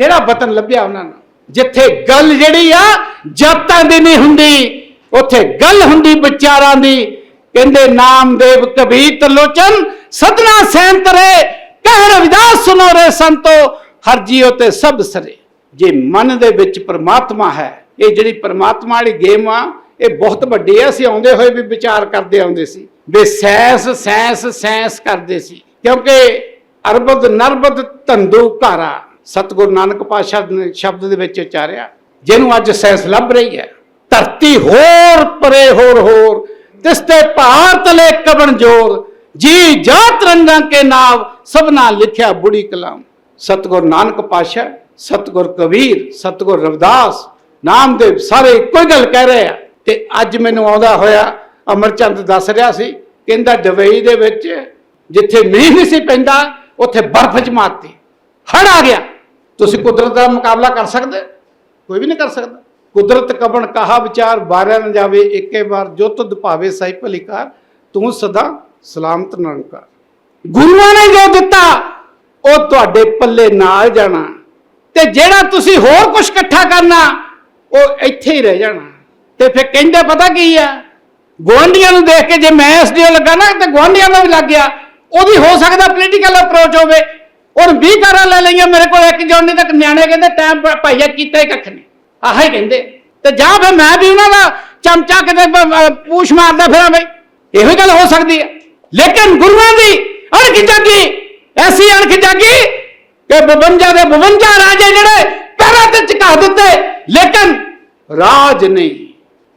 ਕਿਹੜਾ ਵਤਨ ਲੱਭਿਆ ਉਹਨਾਂ ਨੂੰ? ਜਿੱਥੇ ਗੱਲ ਜਿਹੜੀ ਆ ਜਾਤਾਂ ਦੀ ਨਹੀਂ ਹੁੰਦੀ, ਉੱਥੇ ਗੱਲ ਹੁੰਦੀ ਵਿਚਾਰਾਂ ਦੀ। ਕਹਿੰਦੇ ਨਾਮਦੇਵ ਕਬੀਰ ਤਲੋਚਨ ਸਦਨਾ ਸੈਨ ਤਰੇ ਕਹਿ ਰਵਿਦਾਸ ਸੁਨੋ ਰੇ ਸੰਤੋ ਹਰ ਜੀਉ ਤੇ ਸਭ ਸਰੇ। ਜੇ ਮਨ ਦੇ ਵਿੱਚ ਪਰਮਾਤਮਾ ਹੈ, ਇਹ ਜਿਹੜੀ ਪਰਮਾਤਮਾ ਵਾਲੀ ਗੇਮ ਆ, ਇਹ ਬਹੁਤ ਵੱਡੀ ਆ। ਅਸੀਂ ਆਉਂਦੇ ਹੋਏ ਵੀ ਵਿਚਾਰ ਕਰਦੇ ਆਉਂਦੇ ਸੀ, ਵੀ ਸੈਂਸ ਸੈਂਸ ਸੈਂਸ ਕਰਦੇ ਸੀ। ਕਿਉਂਕਿ ਅਰਬਦ ਨਰਬਦ ਧੰਦੂ ਘਾਰਾ। ਸਤਿਗੁਰੂ ਨਾਨਕ ਪਾਤਸ਼ਾਹ ਸ਼ਬਦ ਦੇ ਵਿੱਚ ਉਚਾਰਿਆ, ਜਿਹਨੂੰ ਅੱਜ ਸੈਂਸ ਲੱਭ ਰਹੀ ਹੈ। ਧਰਤੀ ਹੋਰ ਪਰੇ, ਹੋਰ ਹੋਰ ਤਿਸਤੇ ਭਾਰ ਤਲੇ ਕਬਣ ਜੋਰ, ਜੀ ਜਾਤ ਰੰਗਾਂ ਕੇ ਨਾਮ ਸਭਨਾ ਲਿਖਿਆ ਬੁੜੀ ਕਲਾਮ। ਸਤਿਗੁਰ ਨਾਨਕ ਪਾਤਸ਼ਾਹ, ਸਤਿਗੁਰ ਕਬੀਰ, ਸਤਿਗੁਰ ਰਵਿਦਾਸ, ਨਾਮਦੇਵ ਸਾਰੇ ਇੱਕੋ ਹੀ ਗੱਲ ਕਹਿ ਰਹੇ ਆ। ਤੇ ਅੱਜ ਮੈਨੂੰ ਆਉਂਦਾ ਹੋਇਆ ਅਮਰਚੰਦ ਦੱਸ ਰਿਹਾ ਸੀ, ਕਹਿੰਦਾ ਦੁਬਈ ਦੇ ਵਿੱਚ ਜਿੱਥੇ ਮੀਂਹ ਨਹੀਂ ਸੀ ਪੈਂਦਾ, ਉੱਥੇ ਬਰਫ਼ ਜਮਾਤੀ। ਹੜ ਆ ਗਿਆ। ਤੁਸੀਂ ਕੁਦਰਤ ਦਾ ਮੁਕਾਬਲਾ ਕਰ ਸਕਦੇ? ਕੋਈ ਵੀ ਨਹੀਂ ਕਰ ਸਕਦਾ। ਕੁਦਰਤ ਕਬਣ ਕਹਾ ਵਿਚਾਰ ਬਾਰਿਆ ਨਾ ਜਾਵੇ ਇੱਕੇ ਵਾਰ ਜੋ ਤੁਧ ਭਾਵੇ ਸਹੀ ਭਲੀਕਾਰ, ਤੂੰ ਸਦਾ ਸਲਾਮਤ ਨਿਰੰਕਾਰ ਗੁਰੂਆਂ ਨੇ ਜੋ ਦਿੱਤਾ, ਉਹ ਤੁਹਾਡੇ ਪੱਲੇ ਨਾਲ ਜਾਣਾ। ਤੇ ਜਿਹੜਾ ਤੁਸੀਂ ਹੋਰ ਕੁਝ ਇਕੱਠਾ ਕਰਨਾ, ਉਹ ਇੱਥੇ ਹੀ ਰਹਿ ਜਾਣਾ। ਤੇ ਫਿਰ ਕਹਿੰਦੇ ਪਤਾ ਕੀ ਆ? ਗੁਆਂਢੀਆਂ ਨੂੰ ਦੇਖ ਕੇ ਜੇ ਮੈਂ ਐਸਡੀਓ ਲੱਗਾ ਨਾ, ਤੇ ਗੁਆਂਢੀਆਂ ਦਾ ਵੀ ਲੱਗ ਗਿਆ। ਉਹਦੀ ਹੋ ਸਕਦਾ ਪੋਲੀਟੀਕਲ ਅਪਰੋਚ ਹੋਵੇ ਹੁਣ 20 ਕਾਰਾਂ ਲੈ ਲਈਆਂ ਮੇਰੇ ਕੋਲ, ਇੱਕ ਜੋਨੀ ਤੱਕ ਨਿਆਣੇ ਕਹਿੰਦੇ, ਟਾਈਮ ਭਾਈਆ ਕੀਤਾ ਹੀ ਕੱਖ ਨਹੀਂ ਆਹ ਹੀ ਕਹਿੰਦੇ। ਤੇ ਜਾਂ ਫਿਰ ਮੈਂ ਵੀ ਉਹਨਾਂ ਦਾ ਚਮਚਾ ਕਿਤੇ ਪੂਛ ਮਾਰਦਾ ਫਿਰਾਂ ਬਈ। ਇਹੋ ਹੀ ਗੱਲ ਹੋ ਸਕਦੀ ਹੈ ਲੇਕਿਨ ਗੁਰੂਆਂ ਦੀ ਅਣਖ ਜਾਗੀ, ਐਸੀ ਅਣਖ ਜਾਗੀ ਕਿ 52 ਦੇ 52 ਰਾਜੇ ਜਿਹੜੇ ਪਹਿਲਾਂ ਤੇ ਝੁਕਾ ਦਿੱਤੇ। ਲੇਕਿਨ ਰਾਜ ਨਹੀਂ,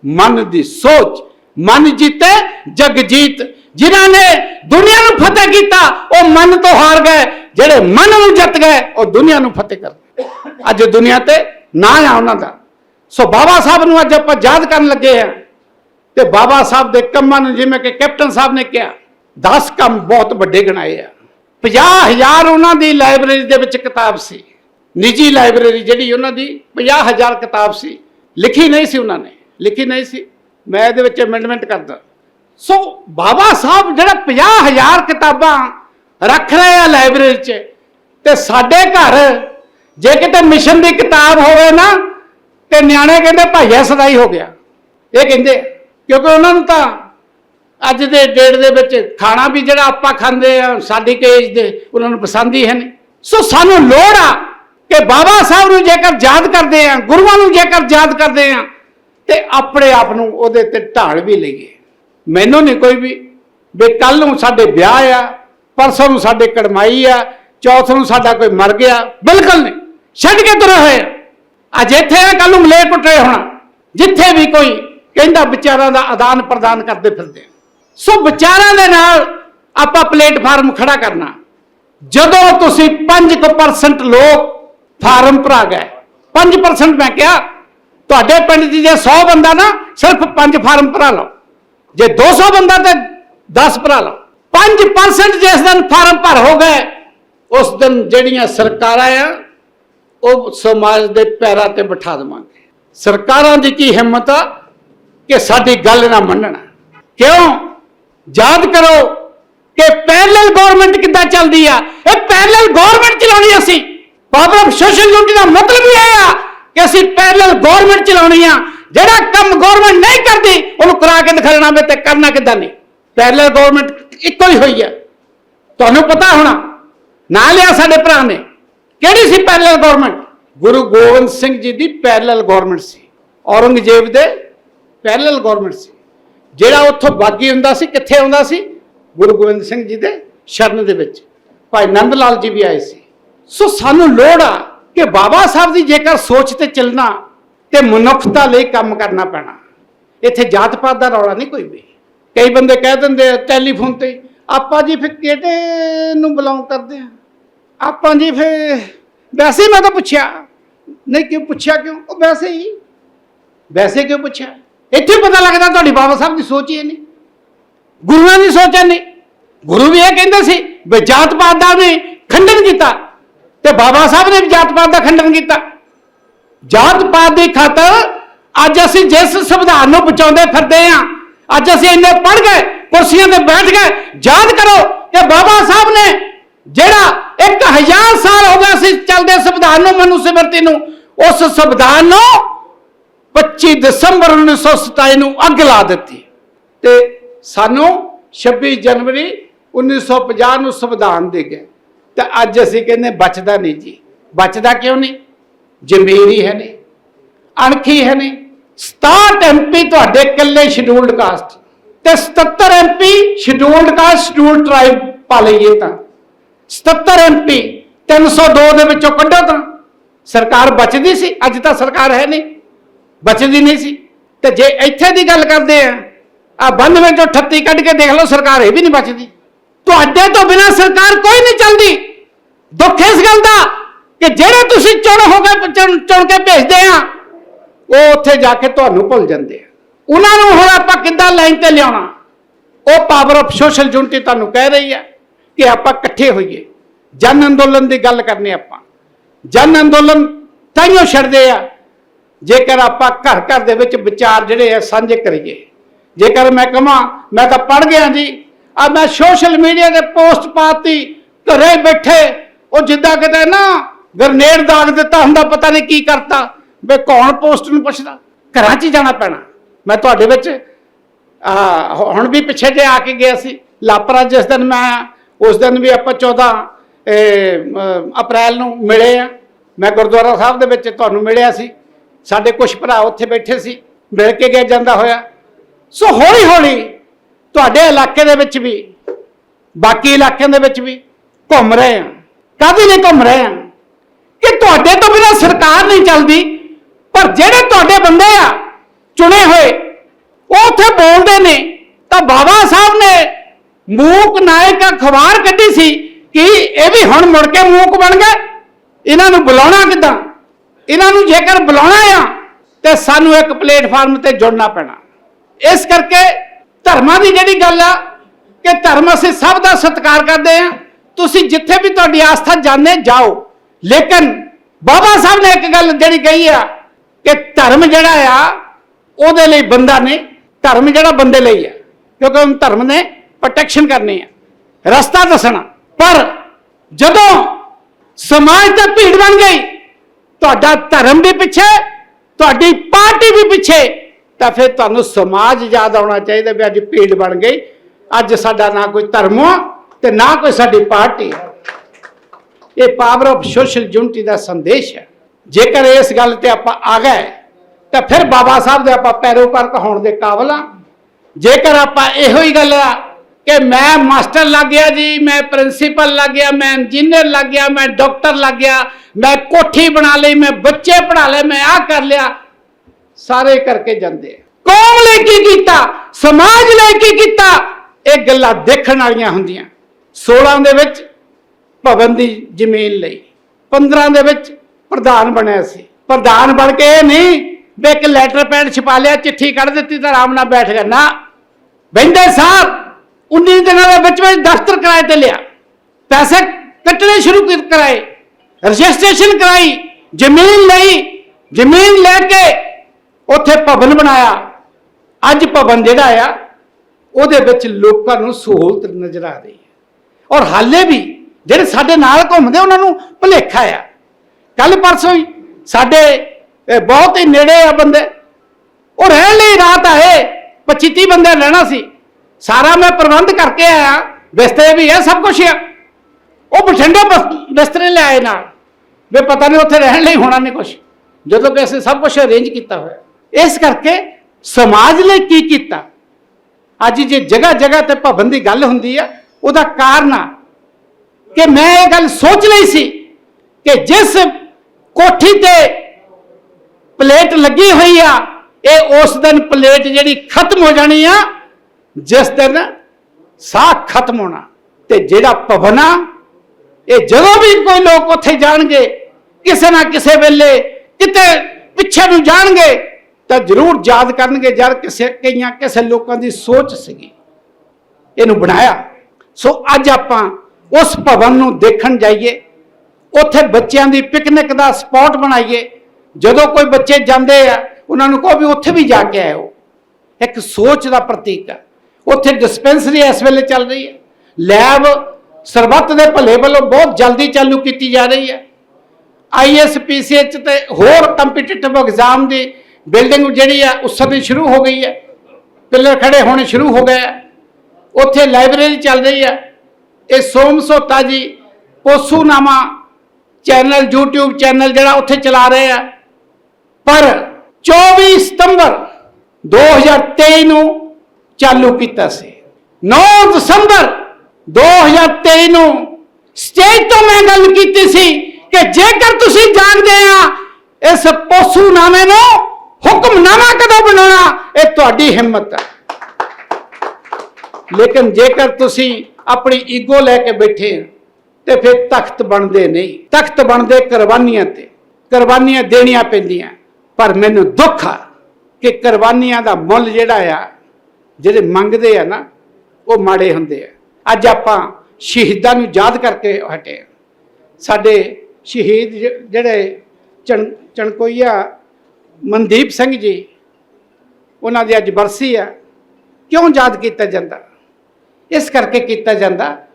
ਮਨ ਦੀ ਸੋਚ, ਮਨ ਜੀਤੇ, ਜਗ ਜੀਤ। ਜਿਨ੍ਹਾਂ ਨੇ ਦੁਨੀਆ ਨੂੰ ਫਤਿਹ ਕੀਤਾ, ਉਹ ਮਨ ਤੋਂ ਹਾਰ ਗਏ। ਜਿਹੜੇ ਮਨ ਨੂੰ ਜਿੱਤ ਗਏ, ਉਹ ਦੁਨੀਆ ਨੂੰ ਫਤਿਹ ਕਰ ਅੱਜ ਦੁਨੀਆ ਤੇ ਨਾ ਆ ਉਹਨਾਂ ਦਾ। ਸੋ ਬਾਬਾ ਸਾਹਿਬ ਨੂੰ ਅੱਜ ਆਪਾਂ ਯਾਦ ਕਰਨ ਲੱਗੇ ਆ ਤੇ ਬਾਬਾ ਸਾਹਿਬ ਦੇ ਕੰਮਾਂ ਨੂੰ ਜਿਵੇਂ ਕਿ ਕੈਪਟਨ ਸਾਹਿਬ ਨੇ ਕਿਹਾ 10 ਕੰਮ ਬਹੁਤ ਵੱਡੇ ਗਣਾਏ ਆ। 50000 ਉਹਨਾਂ ਦੀ ਲਾਇਬ੍ਰੇਰੀ ਦੇ ਵਿੱਚ ਕਿਤਾਬ ਸੀ। ਨਿੱਜੀ ਲਾਇਬ੍ਰੇਰੀ ਜਿਹੜੀ ਉਹਨਾਂ ਦੀ 50000 ਕਿਤਾਬ ਸੀ। ਲਿਖੀ ਨਹੀਂ ਸੀ ਉਹਨਾਂ ਨੇ, ਲਿਖੀ ਨਹੀਂ ਸੀ। ਮੈਂ ਇਹਦੇ ਵਿੱਚ ਅਮੈਂਡਮੈਂਟ ਕਰਦਾ। ਸੋ ਬਾਬਾ ਸਾਹਿਬ ਜਿਹੜਾ 50000 ਕਿਤਾਬਾਂ ਰੱਖ ਰਹੇ ਆ ਲਾਇਬ੍ਰੇਰੀ 'ਚ। ਤੇ ਸਾਡੇ ਘਰ, ਜੇ ਕਿਤੇ ਮਿਸ਼ਨ ਦੀ ਕਿਤਾਬ ਹੋਵੇ ਨਾ, ਤੇ ਨਿਆਣੇ ਕਹਿੰਦੇ ਭਾਈਆ ਸਦਾਈ ਹੋ ਗਿਆ। ਇਹ ਕਹਿੰਦੇ, ਕਿਉਂਕਿ ਉਹਨਾਂ ਨੂੰ ਤਾਂ ਅੱਜ ਦੇ ਡੇਟ ਦੇ ਵਿੱਚ ਖਾਣਾ ਵੀ ਜਿਹੜਾ ਆਪਾਂ ਖਾਂਦੇ ਆ, ਸਾਡੀ ਕੇਜ ਦੇ, ਉਹਨਾਂ ਨੂੰ ਪਸੰਦ ਹੀ ਹੈ ਨਹੀਂ। ਸੋ ਸਾਨੂੰ ਲੋੜ ਆ ਕਿ ਬਾਬਾ ਸਾਹਿਬ ਨੂੰ ਜੇਕਰ ਯਾਦ ਕਰਦੇ ਆ, ਗੁਰੂਆਂ ਨੂੰ ਜੇਕਰ ਯਾਦ ਕਰਦੇ ਆ, ਤੇ ਆਪਣੇ ਆਪ ਨੂੰ ਉਹਦੇ ਤੇ ਢਾਲ ਵੀ ਲਈਏ। ਮੈਨੂੰ ਨਹੀਂ ਕੋਈ ਵੀ ਵੀ ਕੱਲ ਨੂੰ ਸਾਡੇ ਵਿਆਹ ਆ ਪਰਸੋਂ ਨੂੰ ਸਾਡੇ ਕੜਮਾਈ ਆ, ਚੌਥ ਨੂੰ ਸਾਡਾ ਕੋਈ ਮਰ ਗਿਆ, ਬਿਲਕੁਲ ਨਹੀਂ। ਛੱਡ ਕੇ ਤੁਰੇ ਹੋਏ ਆ। ਅੱਜ ਇੱਥੇ ਆ ਕੱਲ ਨੂੰ ਮਲੇਰ ਕੁੱਟੇ ਹੋਣਾ। ਜਿੱਥੇ ਵੀ ਕੋਈ ਕਹਿੰਦਾ ਵਿਚਾਰਾਂ ਦਾ ਆਦਾਨ ਪ੍ਰਦਾਨ ਕਰਦੇ ਫਿਰਦੇ ਸੋ ਵਿਚਾਰਾਂ ਦੇ ਨਾਲ ਆਪਾਂ ਪਲੇਟਫਾਰਮ ਖੜਾ ਕਰਨਾ। ਜਦੋਂ ਤੁਸੀਂ 5% ਲੋਕ ਫਾਰਮ ਭਰਾ ਗਏ 5% ਮੈਂ ਕਿਹਾ, ਤੁਹਾਡੇ ਪਿੰਡ 'ਚ ਜੇ 100 ਬੰਦਾ ਨਾ, ਸਿਰਫ 5 ਫਾਰਮ ਭਰਾ ਲਓ। ਜੇ 200 ਬੰਦਾ ਤੇ 10 ਭਰਾ ਲਓ। 5% ਜਿਸ ਦਿਨ ਫਾਰਮ ਭਰ ਹੋ ਗਏ, ਉਸ ਦਿਨ ਜਿਹੜੀਆਂ ਸਰਕਾਰਾਂ ਆ, ਉਹ ਸਮਾਜ ਦੇ ਪੈਰਾਂ ਤੇ ਬਿਠਾ ਦੇਵਾਂਗੇ। ਸਰਕਾਰਾਂ ਦੀ ਕੀ ਹਿੰਮਤ ਆ? ਕਿ ਸਾਡੀ ਗੱਲ ਨਾ ਮੰਨਣਾ। ਕਿਉਂ? ਯਾਦ ਕਰੋ ਕਿ ਪੈਰਲਲ ਗਵਰਨਮੈਂਟ ਕਿੱਦਾਂ ਚੱਲਦੀ ਆ? ਇਹ ਪੈਰਲਲ ਗਵਰਨਮੈਂਟ ਚਲਾਉਣੀ ਅਸੀਂ। ਪਾਵਰ ਆਫ ਸੋਸ਼ਲ ਯੂਨਿਟੀ ਦਾ ਮਤਲਬ ਇਹ ਆ ਕਿ ਅਸੀਂ ਪੈਰਲਲ ਗਵਰਨਮੈਂਟ ਚਲਾਉਣੀ ਆ। ਜਿਹੜਾ ਕੰਮ ਗਵਰਨਮੈਂਟ ਨਹੀਂ ਕਰਦੀ, ਉਹਨੂੰ ਕਰਾ ਕੇ ਦਿਖਾਣਾ ਵੇ ਤੇ ਕਰਨਾ ਕਿੱਦਾਂ ਨਹੀਂ। ਪੈਰਲਲ ਗਵਰਨਮੈਂਟ ਇੱਕੋ ਹੀ ਹੋਈ ਆ ਤੁਹਾਨੂੰ ਪਤਾ ਹੋਣਾ, ਨਾ ਲਿਆ ਸਾਡੇ ਭਰਾ ਨੇ। ਕਿਹੜੀ ਸੀ ਪੈਰਲਲ ਗਵਰਨਮੈਂਟ ਗੁਰੂ ਗੋਬਿੰਦ ਸਿੰਘ ਜੀ ਦੀ ਪੈਰਲਲ ਗਵਰਨਮੈਂਟ ਸੀ। ਔਰੰਗਜ਼ੇਬ ਦੇ ਪੈਰਲਲ ਗਵਰਨਮੈਂਟ ਸੀ। ਜਿਹੜਾ ਉੱਥੋਂ ਬਾਗੀ ਹੁੰਦਾ ਸੀ, ਕਿੱਥੇ ਆਉਂਦਾ ਸੀ? ਗੁਰੂ ਗੋਬਿੰਦ ਸਿੰਘ ਜੀ ਦੇ ਸ਼ਰਨ ਦੇ ਵਿੱਚ। ਭਾਈ ਨੰਦ ਲਾਲ ਜੀ ਵੀ ਆਏ ਸੀ। ਸੋ ਸਾਨੂੰ ਲੋੜ ਆ ਕਿ ਬਾਬਾ ਸਾਹਿਬ ਦੀ ਜੇਕਰ ਸੋਚ ਤੇ ਚੱਲਣਾ ਤੇ ਮਨੁੱਖਤਾ ਲਈ ਕੰਮ ਕਰਨਾ ਪੈਣਾ। ਇੱਥੇ ਜਾਤ ਪਾਤ ਦਾ ਰੌਲਾ ਨਹੀਂ ਕੋਈ ਵੀ। ਕਈ ਬੰਦੇ ਕਹਿ ਦਿੰਦੇ ਆ ਟੈਲੀਫੋਨ ਤੇ, ਆਪਾਂ ਜੀ ਫਿਰ ਕਿਹੜੇ ਨੂੰ ਬਿਲੋਂਗ ਕਰਦੇ ਆ? ਆਪਾਂ ਜੀ ਫਿਰ ਵੈਸੇ ਹੀ ਮੈਂ ਤਾਂ ਪੁੱਛਿਆ, ਨਹੀਂ ਕਿਉਂ ਪੁੱਛਿਆ ਕਿਉਂ? ਉਹ ਵੈਸੇ ਹੀ। ਵੈਸੇ ਕਿਉਂ ਪੁੱਛਿਆ? ਇੱਥੇ ਪਤਾ ਲੱਗਦਾ ਤੁਹਾਡੀ ਬਾਬਾ ਸਾਹਿਬ ਦੀ ਸੋਚ ਹੀ ਨਹੀਂ ਗੁਰੂਆਂ ਦੀ ਸੋਚ ਹੈ ਨਹੀਂ ਗੁਰੂ ਵੀ ਇਹ ਕਹਿੰਦੇ ਸੀ ਵੀ ਜਾਤ ਪਾਤ ਦਾ ਨੇ ਖੰਡਨ ਕੀਤਾ ਤੇ ਬਾਬਾ ਸਾਹਿਬ ਨੇ ਵੀ ਜਾਤ ਪਾਤ ਦਾ ਖੰਡਨ ਕੀਤਾ। ਜਾਤ ਪਾਤ ਦੀ ਖਾਤਰ ਅੱਜ ਅਸੀਂ ਜਿਸ ਸੰਵਿਧਾਨ ਨੂੰ ਬਚਾਉਂਦੇ ਫਿਰਦੇ ਆ ਅੱਜ ਅਸੀਂ ਇੰਨੇ ਪੜ ਗਏ, ਕੁਰਸੀਆਂ ਤੇ ਬੈਠ ਗਏ, ਯਾਦ ਕਰੋ ਕਿ ਬਾਬਾ ਸਾਹਿਬ ਨੇ ਜਿਹੜਾ 1000 ਸਾਲ ਹੋ ਗਿਆ ਸੀ ਚੱਲਦੇ ਸੰਵਿਧਾਨ ਨੂੰ, ਮਨੁਸਿਮਰਤੀ ਨੂੰ, ਉਸ ਸੰਵਿਧਾਨ ਨੂੰ 25 ਦਸੰਬਰ 1927 ਨੂੰ ਅੱਗ ਲਾ ਦਿੱਤੀ। ਤੇ ਸਾਨੂੰ 26 ਜਨਵਰੀ 1950 ਨੂੰ ਸੰਵਿਧਾਨ ਦੇ ਗਏ। ਤੇ ਅੱਜ ਅਸੀਂ ਕਹਿੰਦੇ ਬਚਦਾ ਨਹੀਂ ਜੀ। ਬਚਦਾ ਕਿਉਂ ਨਹੀਂ? ਜ਼ਮੀਰੀ ਹੈ ਨਹੀਂ। ਅਣਖੀ ਹੈ ਨਹੀਂ। 67 ਐਮਪੀ ਤੁਹਾਡੇ ਇਕੱਲੇ ਸ਼ਡਿਊਲਡ ਕਾਸਟ ਤੇ 77 MP scheduled caste scheduled tribe ਪਾ ਲਈਏ ਤਾਂ। 77 ਐਮਪੀ 302 ਦੇ ਵਿੱਚੋਂ ਕੱਢੋ ਤਾਂ। ਸਰਕਾਰ ਬਚਦੀ ਸੀ, ਅੱਜ ਤਾਂ ਸਰਕਾਰ ਹੈ ਨਹੀਂ। ਬਚਦੀ ਨਹੀਂ ਸੀ। ਤੇ ਜੇ ਇੱਥੇ ਦੀ ਗੱਲ ਕਰਦੇ ਆ ਆ 92 ਚੋਂ 38 ਕੱਢ ਕੇ ਦੇਖ ਲਓ, ਸਰਕਾਰ ਇਹ ਵੀ ਨਹੀਂ ਬਚਦੀ। ਤੁਹਾਡੇ ਤੋਂ ਬਿਨਾ ਸਰਕਾਰ ਕੋਈ ਨਹੀਂ ਚੱਲਦੀ। ਦੁੱਖ ਇਸ ਗੱਲ ਦਾ ਕਿ ਜਿਹੜੇ ਤੁਸੀਂ ਚੁਣ ਹੋ ਕੇ ਚੁਣ ਕੇ ਭੇਜਦੇ ਆ ਉਹ ਉੱਥੇ ਜਾ ਕੇ ਤੁਹਾਨੂੰ ਭੁੱਲ ਜਾਂਦੇ ਆ। ਉਹਨਾਂ ਨੂੰ ਹੁਣ ਆਪਾਂ ਕਿੱਦਾਂ ਲਾਈਨ ਤੇ ਲਿਆਉਣਾ? ਉਹ ਪਾਵਰ ਆਫ ਸੋਸ਼ਲ ਯੂਨਿਟੀ ਤੁਹਾਨੂੰ ਕਹਿ ਰਹੀ ਹੈ ਕਿ ਆਪਾਂ ਇਕੱਠੇ ਹੋਈਏ। ਜਨ ਅੰਦੋਲਨ ਦੀ ਗੱਲ ਕਰਨੀ ਆਪਾਂ। ਜਨ ਅੰਦੋਲਨ ਤਾਈਓ ਛੱਡਦੇ ਆ। ਜੇਕਰ ਆਪਾਂ ਘਰ ਘਰ ਦੇ ਵਿੱਚ ਵਿਚਾਰ ਜਿਹੜੇ ਆ ਸਾਂਝੇ ਕਰੀਏ। ਜੇਕਰ ਮੈਂ ਕਹਾਂ, ਮੈਂ ਤਾਂ ਪੜ ਗਿਆ ਜੀ। ਆ ਮੈਂ ਸੋਸ਼ਲ ਮੀਡੀਆ ਤੇ ਪੋਸਟ ਪਾਤੀ, ਘਰੇ ਬੈਠੇ। ਉਹ ਜਿੱਦਾਂ ਕਿਤੇ ਨਾ ਗਰਨੇਡ ਦਾਗ ਦਿੱਤਾ ਹੁੰਦਾ, ਪਤਾ ਨਹੀਂ ਕੀ ਕਰਤਾ। ਵੇ ਕੌਣ ਪੋਸਟ ਨੂੰ ਪੁੱਛਦਾ? ਘਰਾਂ 'ਚ ਹੀ ਜਾਣਾ ਪੈਣਾ। ਮੈਂ ਤੁਹਾਡੇ ਵਿੱਚ ਹੁਣ ਵੀ ਪਿੱਛੇ ਜੇ ਆ ਕੇ ਗਿਆ ਸੀ। ਲਾਪਰਾ ਜਿਸ ਦਿਨ ਮੈਂ, ਉਸ ਦਿਨ ਵੀ ਆਪਾਂ 14 ਅਪ੍ਰੈਲ ਨੂੰ ਮਿਲੇ ਆ। ਮੈਂ ਗੁਰਦੁਆਰਾ ਸਾਹਿਬ ਦੇ ਵਿੱਚ ਤੁਹਾਨੂੰ ਮਿਲਿਆ ਸੀ। ਸਾਡੇ ਕੁਝ ਭਰਾ ਉੱਥੇ ਬੈਠੇ ਸੀ। ਮਿਲ ਕੇ ਗਿਆ, ਜਾਂਦਾ ਹੋਇਆ। ਸੋ ਹੌਲੀ ਹੌਲੀ ਤੁਹਾਡੇ ਇਲਾਕੇ ਦੇ ਵਿੱਚ ਵੀ, ਬਾਕੀ ਇਲਾਕਿਆਂ ਦੇ ਵਿੱਚ ਵੀ ਘੁੰਮ ਰਹੇ ਆ। ਕਾਹਦੇ ਲਈ ਘੁੰਮ ਰਹੇ ਆ? ਕਿ ਤੁਹਾਡੇ ਤੋਂ ਬਿਨਾਂ ਸਰਕਾਰ ਨਹੀਂ ਚੱਲਦੀ। ਪਰ ਜਿਹੜੇ ਤੁਹਾਡੇ ਬੰਦੇ ਆ, ਚੁਣੇ ਹੋਏ, ਉਹ ਉੱਥੇ ਬੋਲਦੇ ਨੇ। ਤਾਂ ਬਾਬਾ ਸਾਹਿਬ ਨੇ ਮੂਕ ਨਾਇਕ ਅਖਬਾਰ ਕੱਢੀ ਸੀ ਕਿ ਇਹ ਵੀ ਹੁਣ ਮੁੜ ਕੇ ਮੂਕ ਬਣ ਗਏ। ਇਹਨਾਂ ਨੂੰ ਬੁਲਾਉਣਾ ਕਿੱਦਾਂ? ਇਹਨਾਂ ਨੂੰ ਜੇਕਰ ਬੁਲਾਉਣਾ ਆ, ਤੇ ਸਾਨੂੰ ਇੱਕ ਪਲੇਟਫਾਰਮ ਤੇ ਜੁੜਨਾ ਪੈਣਾ। ਇਸ ਕਰਕੇ ਧਰਮਾਂ ਦੀ ਜਿਹੜੀ ਗੱਲ ਆ, ਕਿ ਧਰਮ ਅਸੀਂ ਸਭ ਦਾ ਸਤਿਕਾਰ ਕਰਦੇ ਆ। ਤੁਸੀਂ ਜਿੱਥੇ ਵੀ ਤੁਹਾਡੀ ਆਸਥਾ ਜਾਂਦੇ ਜਾਓ। ਲੇਕਿਨ ਬਾਬਾ ਸਾਹਿਬ ਨੇ ਇੱਕ ਗੱਲ ਜਿਹੜੀ ਕਹੀ ਆ ਕਿ ਧਰਮ ਜਿਹੜਾ ਆ, ਉਹਦੇ ਲਈ ਬੰਦਾ ਨਹੀਂ, ਧਰਮ ਜਿਹੜਾ ਬੰਦੇ ਲਈ ਆ। ਕਿਉਂਕਿ ਉਹ ਧਰਮ ਨੇ ਪ੍ਰੋਟੈਕਸ਼ਨ ਕਰਨੀ ਆ। ਰਸਤਾ ਦੱਸਣਾ। ਪਰ ਜਦੋਂ ਸਮਾਜ ਤੇ ਭੀੜ ਬਣ ਗਈ, ਤੁਹਾਡਾ ਧਰਮ ਵੀ ਪਿੱਛੇ, ਤੁਹਾਡੀ ਪਾਰਟੀ ਵੀ ਪਿੱਛੇ, ਤਾਂ ਫਿਰ ਤੁਹਾਨੂੰ ਸਮਾਜ ਯਾਦ ਆਉਣਾ ਚਾਹੀਦਾ ਵੀ ਅੱਜ ਭੀੜ ਬਣ ਗਈ। ਅੱਜ ਸਾਡਾ ਨਾ ਕੋਈ ਧਰਮ ਆ ਤੇ ਨਾ ਕੋਈ ਸਾਡੀ ਪਾਰਟੀ ਹੈ ਇਹ ਪਾਵਰ ਆਫ ਸੋਸ਼ਲ ਯੂਨਿਟੀ ਦਾ ਸੰਦੇਸ਼ ਹੈ ਜੇਕਰ ਇਸ ਗੱਲ ਤੇ ਆਪਾਂ ਆ ਗਏ, ਤਾਂ ਫਿਰ ਬਾਬਾ ਸਾਹਿਬ ਦੇ ਆਪਾਂ ਪੈਰੋਕਾਰ ਕਹਾਉਣ ਦੇ ਕਾਬਲ ਆ। ਜੇਕਰ ਆਪਾਂ ਇਹੋ ਹੀ ਗੱਲ ਆ ਕਿ ਮੈਂ ਮਾਸਟਰ ਲੱਗ ਗਿਆ ਜੀ, ਮੈਂ ਪ੍ਰਿੰਸੀਪਲ ਲੱਗ ਗਿਆ, ਮੈਂ ਇੰਜੀਨੀਅਰ ਲੱਗ ਗਿਆ, ਮੈਂ ਡਾਕਟਰ ਲੱਗ ਗਿਆ, ਮੈਂ ਕੋਠੀ ਬਣਾ ਲਈ, ਮੈਂ ਬੱਚੇ ਪੜਾ ਲਏ, ਮੈਂ ਆਹ ਕਰ ਲਿਆ, ਸਾਰੇ ਕਰਕੇ ਜਾਂਦੇ ਆ। ਕੌਮ ਲਈ ਕੀ ਕੀਤਾ? ਸਮਾਜ ਲਈ ਕੀ ਕੀਤਾ? ਇਹ ਗੱਲਾਂ ਦੇਖਣ ਵਾਲੀਆਂ ਹੁੰਦੀਆਂ। 16 ਦੇ ਵਿੱਚ ਭਵਨ ਦੀ ਜ਼ਮੀਨ ਲਈ 15 ਦੇ ਵਿੱਚ ਪ੍ਰਧਾਨ ਬਣਿਆ ਸੀ। ਪ੍ਰਧਾਨ ਬਣ ਕੇ ਇਹ ਨਹੀਂ, ਵੀ ਇੱਕ ਲੈਟਰ ਪੈਡ ਛਪਾ ਲਿਆ, ਚਿੱਠੀ ਕੱਢ ਦਿੱਤੀ ਤਾਂ ਆਰਾਮ ਨਾਲ ਬੈਠ ਗਿਆ। ਨਾ ਬਹਿੰਦੇ ਸਾਹਿਬ 19 ਦਿਨਾਂ ਦੇ ਵਿੱਚ ਵਿੱਚ ਦਫ਼ਤਰ ਕਿਰਾਏ ਤੇ ਲਿਆ। ਪੈਸੇ ਕੱਟਣੇ ਸ਼ੁਰੂ ਕਰ ਕਰਾਏ। ਰਜਿਸਟ੍ਰੇਸ਼ਨ ਕਰਾਈ, ਜ਼ਮੀਨ ਲਈ, ਜ਼ਮੀਨ ਲੈ ਕੇ ਉੱਥੇ ਭਵਨ ਬਣਾਇਆ। ਅੱਜ ਭਵਨ ਜਿਹੜਾ ਆ, ਉਹਦੇ ਵਿੱਚ ਲੋਕਾਂ ਨੂੰ ਸਹੂਲਤ ਨਜ਼ਰ ਆ ਰਹੀ ਹੈ। ਔਰ ਹਾਲੇ ਵੀ ਜਿਹੜੇ ਸਾਡੇ ਨਾਲ ਘੁੰਮਦੇ, ਉਹਨਾਂ ਨੂੰ ਭੁਲੇਖਾ ਆ। ਕੱਲ ਪਰਸੋਂ ਹੀ ਸਾਡੇ ਬਹੁਤ ਹੀ ਨੇੜੇ ਆ ਬੰਦੇ। ਉਹ ਰਹਿਣ ਲਈ ਰਾਤ ਆਏ 25 30 ਬੰਦੇ ਰਹਿਣਾ ਸੀ। ਸਾਰਾ ਮੈਂ ਪ੍ਰਬੰਧ ਕਰਕੇ ਆਇਆ ਬਿਸਤਰੇ ਵੀ ਹੈ ਸਭ ਕੁਝ ਆ। ਉਹ ਬਠਿੰਡੇ ਬਸ- ਬਿਸਤਰੇ ਲੈ ਆਏ ਨਾਲ। ਵੀ ਪਤਾ ਨਹੀਂ ਉੱਥੇ ਰਹਿਣ ਲਈ ਹੋਣਾ ਨਹੀਂ ਕੁਝ ਜਦੋਂ ਕਿ ਅਸੀਂ ਸਭ ਕੁਝ ਅਰੇਂਜ ਕੀਤਾ ਹੋਇਆ। ਇਸ ਕਰਕੇ ਸਮਾਜ ਲਈ ਕੀ ਕੀਤਾ? ਅੱਜ ਜੇ ਜਗ੍ਹਾ ਜਗ੍ਹਾ ਤੇ ਭਵਨ ਦੀ ਗੱਲ ਹੁੰਦੀ ਆ, ਉਹਦਾ ਕਾਰਨ ਆ ਕਿ ਮੈਂ ਇਹ ਗੱਲ ਸੋਚ ਲਈ ਸੀ ਕਿ ਜਿਸ ਕੋਠੀ ਤੇ ਪਲੇਟ ਲੱਗੀ ਹੋਈ ਆ, ਇਹ ਉਸ ਦਿਨ ਪਲੇਟ ਜਿਹੜੀ ਖਤਮ ਹੋ ਜਾਣੀ ਆ, ਜਿਸ ਦਿਨ ਸਾਹ ਖਤਮ ਹੋਣਾ। ਤੇ ਜਿਹੜਾ ਭਵਨ ਆ, ਇਹ ਜਦੋਂ ਵੀ ਕੋਈ ਲੋਕ ਉੱਥੇ ਜਾਣਗੇ, ਕਿਸੇ ਨਾ ਕਿਸੇ ਵੇਲੇ ਕਿਤੇ ਪਿੱਛੇ ਨੂੰ ਜਾਣਗੇ, ਤਾਂ ਜ਼ਰੂਰ ਯਾਦ ਕਰਨਗੇ ਜਦ ਕਿਸੇ ਕਈਆਂ ਕਿਸੇ ਲੋਕਾਂ ਦੀ ਸੋਚ ਸੀਗੀ। ਇਹਨੂੰ ਬਣਾਇਆ। ਸੋ ਅੱਜ ਆਪਾਂ ਉਸ ਭਵਨ ਨੂੰ ਦੇਖਣ ਜਾਈਏ। ਉੱਥੇ ਬੱਚਿਆਂ ਦੀ ਪਿਕਨਿਕ ਦਾ ਸਪੌਟ ਬਣਾਈਏ। ਜਦੋਂ ਕੋਈ ਬੱਚੇ ਜਾਂਦੇ ਆ, ਉਹਨਾਂ ਨੂੰ ਕਹੋ ਵੀ ਉੱਥੇ ਵੀ ਜਾ ਕੇ ਆਇਓ। ਇੱਕ ਸੋਚ ਦਾ ਪ੍ਰਤੀਕ ਆ। ਉੱਥੇ ਡਿਸਪੈਂਸਰੀ ਇਸ ਵੇਲੇ ਚੱਲ ਰਹੀ ਹੈ ਲੈਬ ਸਰਬੱਤ ਦੇ ਭਲੇ ਵੱਲੋਂ ਬਹੁਤ ਜਲਦੀ ਚਾਲੂ ਕੀਤੀ ਜਾ ਰਹੀ ਹੈ ਆਈਐਸਪੀਸੀਐਚ ਤੇ ਹੋਰ ਕੰਪੀਟੀਟਿਵ ਐਗਜ਼ਾਮ ਦੀ ਬਿਲਡਿੰਗ ਜਿਹੜੀ ਆ ਉਸਰਨੀ ਸ਼ੁਰੂ ਹੋ ਗਈ ਹੈ ਪਿੱਲਰ ਖੜੇ ਹੋਣੇ ਸ਼ੁਰੂ ਹੋ ਗਏ ਆ। ਉੱਥੇ ਲਾਇਬ੍ਰੇਰੀ ਚੱਲ ਰਹੀ ਹੈ ਇਹ ਸੋਮ ਸੋਤਾ ਜੀ ਪੋਸੂਨਾਮਾ ਚੈਨਲ, YouTube ਚੈਨਲ ਜਿਹੜਾ ਉੱਥੇ ਚਲਾ ਰਹੇ ਆ। ਪਰ 24 ਸਤੰਬਰ 2023 ਨੂੰ ਚਾਲੂ ਕੀਤਾ ਸੀ। 9 ਦਸੰਬਰ 2023 ਨੂੰ ਸਟੇਜ ਤੋਂ ਮੈਂ ਗੱਲ ਕੀਤੀ ਸੀ ਕਿ ਜੇਕਰ ਤੁਸੀਂ ਜਾਣਦੇ ਆ, ਇਸ ਪੋਸੂਨਾਮੇ ਨੂੰ ਹੁਕਮਨਾਮਾ ਕਦੋਂ ਬਣਾਉਣਾ, ਇਹ ਤੁਹਾਡੀ ਹਿੰਮਤ ਹੈ ਲੇਕਿਨ ਜੇਕਰ ਤੁਸੀਂ ਆਪਣੀ ਈਗੋ ਲੈ ਕੇ ਬੈਠੇ ਹੋ ਤੇ ਫਿਰ ਤਖਤ ਬਣਦੇ ਨਹੀਂ। ਤਖਤ ਬਣਦੇ ਕੁਰਬਾਨੀਆਂ ਤੇ। ਕੁਰਬਾਨੀਆਂ ਦੇਣੀਆਂ ਪੈਂਦੀਆਂ। ਪਰ ਮੈਨੂੰ ਦੁੱਖ ਆ ਕਿ ਕੁਰਬਾਨੀਆਂ ਦਾ ਮੁੱਲ ਜਿਹੜਾ ਆ, ਜਿਹੜੇ ਮੰਗਦੇ ਆ ਨਾ, ਉਹ ਮਾੜੇ ਹੁੰਦੇ ਆ। ਅੱਜ ਆਪਾਂ ਸ਼ਹੀਦਾਂ ਨੂੰ ਯਾਦ ਕਰਕੇ ਹਟੇ ਹਾਂ। ਸਾਡੇ ਸ਼ਹੀਦ ਜ- ਜਿਹੜੇ ਚਣ, ਚਣਕੋਈਆ ਮਨਦੀਪ ਸਿੰਘ ਜੀ, ਉਹਨਾਂ ਦੀ ਅੱਜ ਬਰਸੀ ਆ। ਕਿਉਂ ਯਾਦ ਕੀਤਾ ਜਾਂਦਾ? ਇਸ ਕਰਕੇ ਕੀਤਾ ਜਾਂਦਾ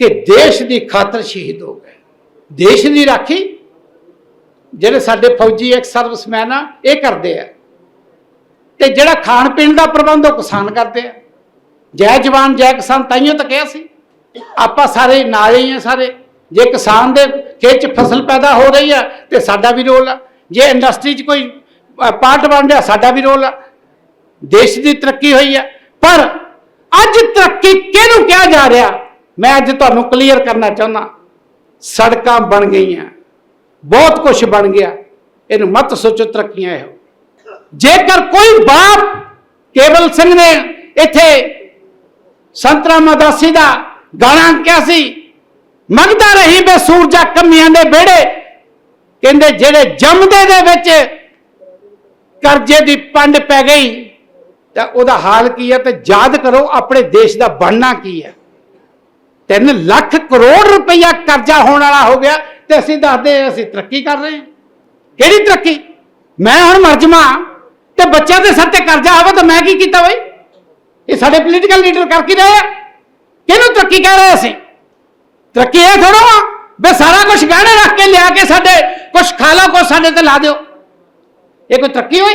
ਕਿ ਦੇਸ਼ ਦੀ ਖਾਤਰ ਸ਼ਹੀਦ ਹੋ ਗਏ। ਦੇਸ਼ ਦੀ ਰਾਖੀ, ਜਿਹੜੇ ਸਾਡੇ ਫੌਜੀ ਇੱਕ ਸਰਵਿਸਮੈਨ ਆ, ਇਹ ਕਰਦੇ ਆ। ਤੇ ਜਿਹੜਾ ਖਾਣ ਪੀਣ ਦਾ ਪ੍ਰਬੰਧ ਉਹ ਕਿਸਾਨ ਕਰਦੇ ਆ। ਜੈ ਜਵਾਨ, ਜੈ ਕਿਸਾਨ ਤਾਈਓ ਤਾਂ ਕਿਹਾ ਸੀ। ਆਪਾਂ ਸਾਰੇ ਨਾਲ ਹੀ ਆ ਸਾਰੇ। ਜੇ ਕਿਸਾਨ ਦੇ ਖੇਤ 'ਚ ਫਸਲ ਪੈਦਾ ਹੋ ਰਹੀ ਆ, ਤੇ ਸਾਡਾ ਵੀ ਰੋਲ ਆ। ਜੇ ਇੰਡਸਟਰੀ 'ਚ ਕੋਈ ਪਾਰਟ ਬਣ ਰਿਹਾ, ਸਾਡਾ ਵੀ ਰੋਲ ਆ। ਦੇਸ਼ ਦੀ ਤਰੱਕੀ ਹੋਈ ਆ। ਪਰ ਅੱਜ ਤਰੱਕੀ ਕਿਹਨੂੰ ਕਿਹਾ ਜਾ ਰਿਹਾ? ਮੈਂ ਅੱਜ ਤੁਹਾਨੂੰ ਕਲੀਅਰ ਕਰਨਾ ਚਾਹੁੰਦਾ, ਸੜਕਾਂ ਬਣ ਗਈਆਂ, ਬਹੁਤ ਕੁਝ ਬਣ ਗਿਆ, ਇਹਨੂੰ ਮਤ ਸੁਚਿਤ ਰੱਖੀਆਂ ਇਹੋ। ਜੇਕਰ ਕੋਈ ਬਾਪ ਕੇਵਲ ਸਿੰਘ ਨੇ ਇੱਥੇ ਸੰਤਰਾ ਮਦਾਸੀ ਦਾ ਗਾਣਾ ਕਿਹਾ ਸੀ, ਮੰਗਦਾ ਰਹੀ ਬੇ ਸੂਰਜਾ ਕਮੀਆਂ ਦੇ ਵਿਹੜੇ, ਕਹਿੰਦੇ ਜਿਹੜੇ ਜੰਮਦੇ ਦੇ ਵਿੱਚ ਕਰਜ਼ੇ ਦੀ ਪੰਡ ਪੈ ਗਈ, ਤਾਂ ਉਹਦਾ ਹਾਲ ਕੀ ਹੈ ਤੇ ਯਾਦ ਕਰੋ, ਆਪਣੇ ਦੇਸ਼ ਦਾ ਬਣਨਾ ਕੀ ਹੈ। 3 ਲੱਖ ਕਰੋੜ ਰੁਪਈਆ ਕਰਜ਼ਾ ਹੋਣ ਵਾਲਾ ਹੋ ਗਿਆ ਤੇ ਅਸੀਂ ਦੱਸਦੇ ਅਸੀਂ ਤਰੱਕੀ ਕਰ ਰਹੇ ਹਾਂ। ਕਿਹੜੀ ਤਰੱਕੀ? ਮੈਂ ਹੁਣ ਮਰ ਜਾਵਾਂ ਤੇ ਬੱਚਿਆਂ ਦੇ ਸਿਰ ਤੇ ਕਰਜ਼ਾ ਆਵੇ ਤਾਂ ਮੈਂ ਕੀ ਕੀਤਾ ਬਈ? ਇਹ ਸਾਡੇ ਪੋਲੀਟੀਕਲ ਲੀਡਰ ਕਰ ਕੀ ਰਹੇ ਆ? ਕਿਹਨੂੰ ਤਰੱਕੀ ਕਹਿ ਰਹੇ ਅਸੀਂ? ਤਰੱਕੀ ਇਹ ਥੋੜਾ ਵਾ ਬੇ ਸਾਰਾ ਕੁਝ ਗਹਿਣੇ ਰੱਖ ਕੇ ਲਿਆ ਕੇ ਸਾਡੇ ਕੁਝ ਖਾ ਲਓ ਕੁਝ ਸਾਡੇ ਤੇ ਲਾ ਦਿਓ। ਇਹ ਕੋਈ ਤਰੱਕੀ ਹੋਈ?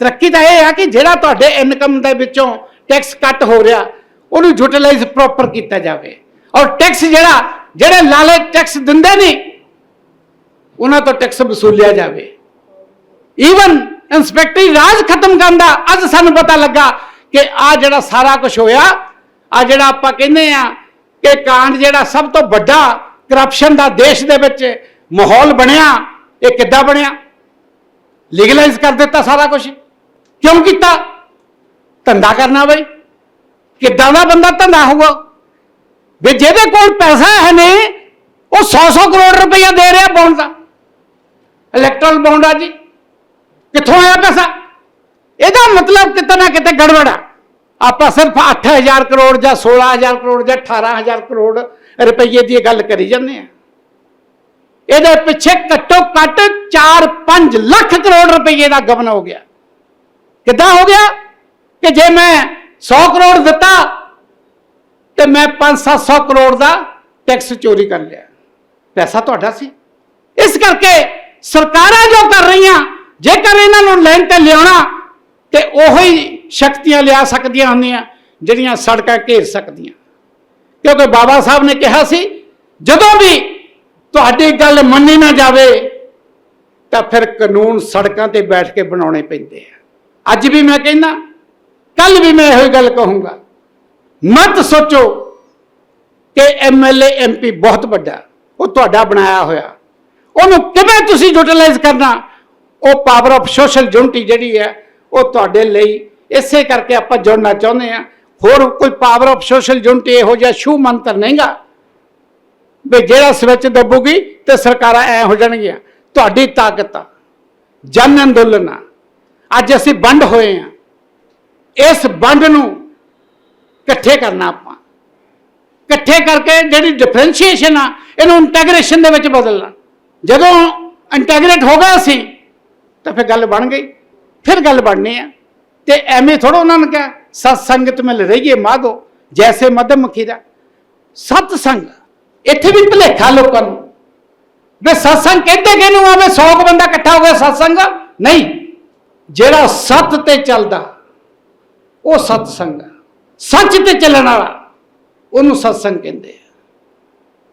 ਤਰੱਕੀ ਤਾਂ ਇਹ ਆ ਕਿ ਜਿਹੜਾ ਤੁਹਾਡੇ ਇਨਕਮ ਦੇ ਵਿੱਚੋਂ ਟੈਕਸ ਕੱਟ ਹੋ ਰਿਹਾ ਉਹਨੂੰ ਯੂਟਿਲਾਈਜ਼ ਪ੍ਰੋਪਰ ਕੀਤਾ ਜਾਵੇ। ਔਰ ਟੈਕਸ ਜਿਹੜਾ, ਜਿਹੜੇ ਲਾਲੇ ਟੈਕਸ ਦਿੰਦੇ ਨਹੀਂ ਉਹਨਾਂ ਤੋਂ ਟੈਕਸ ਵਸੂਲਿਆ ਜਾਵੇ। ਈਵਨ ਇੰਸਪੈਕਟਰੀ ਰਾਜ ਖਤਮ ਕਰਨ ਦਾ ਅੱਜ ਸਾਨੂੰ ਪਤਾ ਲੱਗਾ ਕਿ ਆ ਜਿਹੜਾ ਸਾਰਾ ਕੁਝ ਹੋਇਆ, ਆ ਜਿਹੜਾ ਆਪਾਂ ਕਹਿੰਦੇ ਆ ਕਿ ਕਾਂਡ ਜਿਹੜਾ ਸਭ ਤੋਂ ਵੱਡਾ ਕਰਪਸ਼ਨ ਦਾ ਦੇਸ਼ ਦੇ ਵਿੱਚ ਮਾਹੌਲ ਬਣਿਆ, ਇਹ ਕਿੱਦਾਂ ਬਣਿਆ? ਲੀਗਲਾਈਜ਼ ਕਰ ਦਿੱਤਾ ਸਾਰਾ ਕੁਝ ਕਿਉਂ ਕੀਤਾ? ਧੰਦਾ ਕਰਨਾ ਬਈ। ਕਿੱਦਾਂ ਦਾ ਬੰਦਾ ਧੰਦਾ ਹੋਊਗਾ? ਵੀ ਜਿਹਦੇ ਕੋਲ ਪੈਸਾ ਹੈ ਨੇ ਉਹ 100-100 ਕਰੋੜ ਰੁਪਈਆ ਦੇ ਰਿਹਾ ਬੌਂਡ ਦਾ। ਇਲੈਕਟਰਲ ਬੌਂਡ ਆ ਜੀ। ਕਿੱਥੋਂ ਆਇਆ ਪੈਸਾ? ਇਹਦਾ ਮਤਲਬ ਕਿਤੇ ਨਾ ਕਿਤੇ ਗੜਬੜ ਆ। ਆਪਾਂ ਸਿਰਫ 8000 ਕਰੋੜ ਜਾਂ 16000 ਕਰੋੜ ਜਾਂ 18000 ਕਰੋੜ ਰੁਪਈਏ ਦੀ ਇਹ ਗੱਲ ਕਰੀ ਜਾਂਦੇ ਆ। ਇਹਦੇ ਪਿੱਛੇ ਘੱਟੋ ਘੱਟ 4-5 ਲੱਖ ਕਰੋੜ ਰੁਪਈਏ ਦਾ ਗਬਨ ਹੋ ਗਿਆ। ਕਿੱਦਾਂ ਹੋ ਗਿਆ? ਕਿ ਜੇ ਮੈਂ 100 ਕਰੋੜ ਦਿੱਤਾ ਤੇ ਮੈਂ 5-700 ਕਰੋੜ ਦਾ ਟੈਕਸ ਚੋਰੀ ਕਰ ਲਿਆ। ਪੈਸਾ ਤੁਹਾਡਾ ਸੀ। ਇਸ ਕਰਕੇ ਸਰਕਾਰਾਂ ਜੋ ਕਰ ਰਹੀਆਂ, ਜੇਕਰ ਇਹਨਾਂ ਨੂੰ ਲੈਣ ਤੇ ਲਿਆਉਣਾ, ਤੇ ਉਹੀ ਸ਼ਕਤੀਆਂ ਲਿਆ ਸਕਦੀਆਂ ਹੁੰਦੀਆਂ, ਜਿਹੜੀਆਂ ਸੜਕਾਂ ਘੇਰ ਸਕਦੀਆਂ। ਕਿਉਂਕਿ ਬਾਬਾ ਸਾਹਿਬ ਨੇ ਕਿਹਾ ਸੀ, ਜਦੋਂ ਵੀ ਤੁਹਾਡੀ ਗੱਲ ਮੰਨੀ ਨਾ ਜਾਵੇ, ਤਾਂ ਫਿਰ ਕਾਨੂੰਨ ਸੜਕਾਂ ਤੇ ਬੈਠ ਕੇ ਬਣਾਉਣੇ ਪੈਂਦੇ ਆ। ਅੱਜ ਵੀ ਮੈਂ ਕਹਿੰਦਾ ਕੱਲ ਵੀ ਮੈਂ ਇਹੋ ਹੀ ਗੱਲ ਕਹੂੰਗਾ। ਮਤ ਸੋਚੋ ਕਿ ਐਮਐਲਏ ਐਮਪੀ ਬਹੁਤ ਵੱਡਾ, ਉਹ ਤੁਹਾਡਾ ਬਣਾਇਆ ਹੋਇਆ। ਉਹਨੂੰ ਕਿਵੇਂ ਤੁਸੀਂ ਯੂਟਿਲਾਈਜ਼ ਕਰਨਾ? ਉਹ ਪਾਵਰ ਆਫ ਸੋਸ਼ਲ ਯੂਨਿਟੀ ਜਿਹੜੀ ਹੈ, ਉਹ ਤੁਹਾਡੇ ਲਈ ਇਸੇ ਕਰਕੇ ਆਪਾਂ ਜੁੜਨਾ ਚਾਹੁੰਦੇ ਆ ਹੋਰ ਕੋਈ ਪਾਵਰ ਆਫ ਸੋਸ਼ਲ ਯੂਨਿਟੀ ਇਹੋ ਜਿਹਾ ਸ਼ੂ ਮੰਤਰ ਨਹੀਂਗਾ। ਵੀ ਜਿਹੜਾ ਸਵਿਚ ਦੱਬੂਗੀ ਤੇ ਸਰਕਾਰਾਂ ਐ ਹੋ ਜਾਣਗੀਆਂ। ਤੁਹਾਡੀ ਤਾਕਤ ਆ। ਜਨ ਅੰਦੋਲਨ ਆ। ਅੱਜ ਅਸੀਂ ਵੰਡ ਹੋਏ ਆ। ਇਸ ਵੰਡ ਨੂੰ ਇਕੱਠੇ ਕਰਨਾ ਆਪਾਂ। ਇਕੱਠੇ ਕਰਕੇ ਜਿਹੜੀ ਡਿਫਰੈਂਸ਼ੀਏਸ਼ਨ ਆ, ਇਹਨੂੰ ਇੰਟੈਗ੍ਰੇਸ਼ਨ ਦੇ ਵਿੱਚ ਬਦਲਣਾ। ਜਦੋਂ ਇੰਟੈਗਰੇਟ ਹੋ ਗਿਆ ਅਸੀਂ ਤਾਂ ਫਿਰ ਗੱਲ ਬਣ ਗਈ। ਫਿਰ ਗੱਲ ਬਣਨੀ ਆ। ਤੇ ਐਵੇਂ ਥੋੜਾ ਉਹਨਾਂ ਨੇ ਕਿਹਾ, ਸਤ ਸੰਗਤ ਮਿਲ ਰਹੀਏ ਮਾਧੋ, ਜੈਸੇ ਮਧਮ ਮੱਖੀ ਦਾ। ਸਤ ਸੰਗ, ਇੱਥੇ ਵੀ ਭੁਲੇਖਾ ਲੋਕਾਂ ਨੂੰ। ਵੇ ਸਤਸੰਗ ਕਹਿੰਦੇ ਕਿਹਨੂੰ ਆਵੇ 100 ਕੁ ਬੰਦਾ ਇਕੱਠਾ ਹੋ ਗਿਆ ਸਤਸੰਗ ਨਹੀਂ। ਜਿਹੜਾ ਸੱਤ ਤੇ ਚੱਲਦਾ ਉਹ ਸਤਸੰਗ ਆ। ਸੱਚ ਤੇ ਚੱਲਣ ਵਾਲਾ, ਉਹਨੂੰ ਸਤਸੰਗ ਕਹਿੰਦੇ ਆ।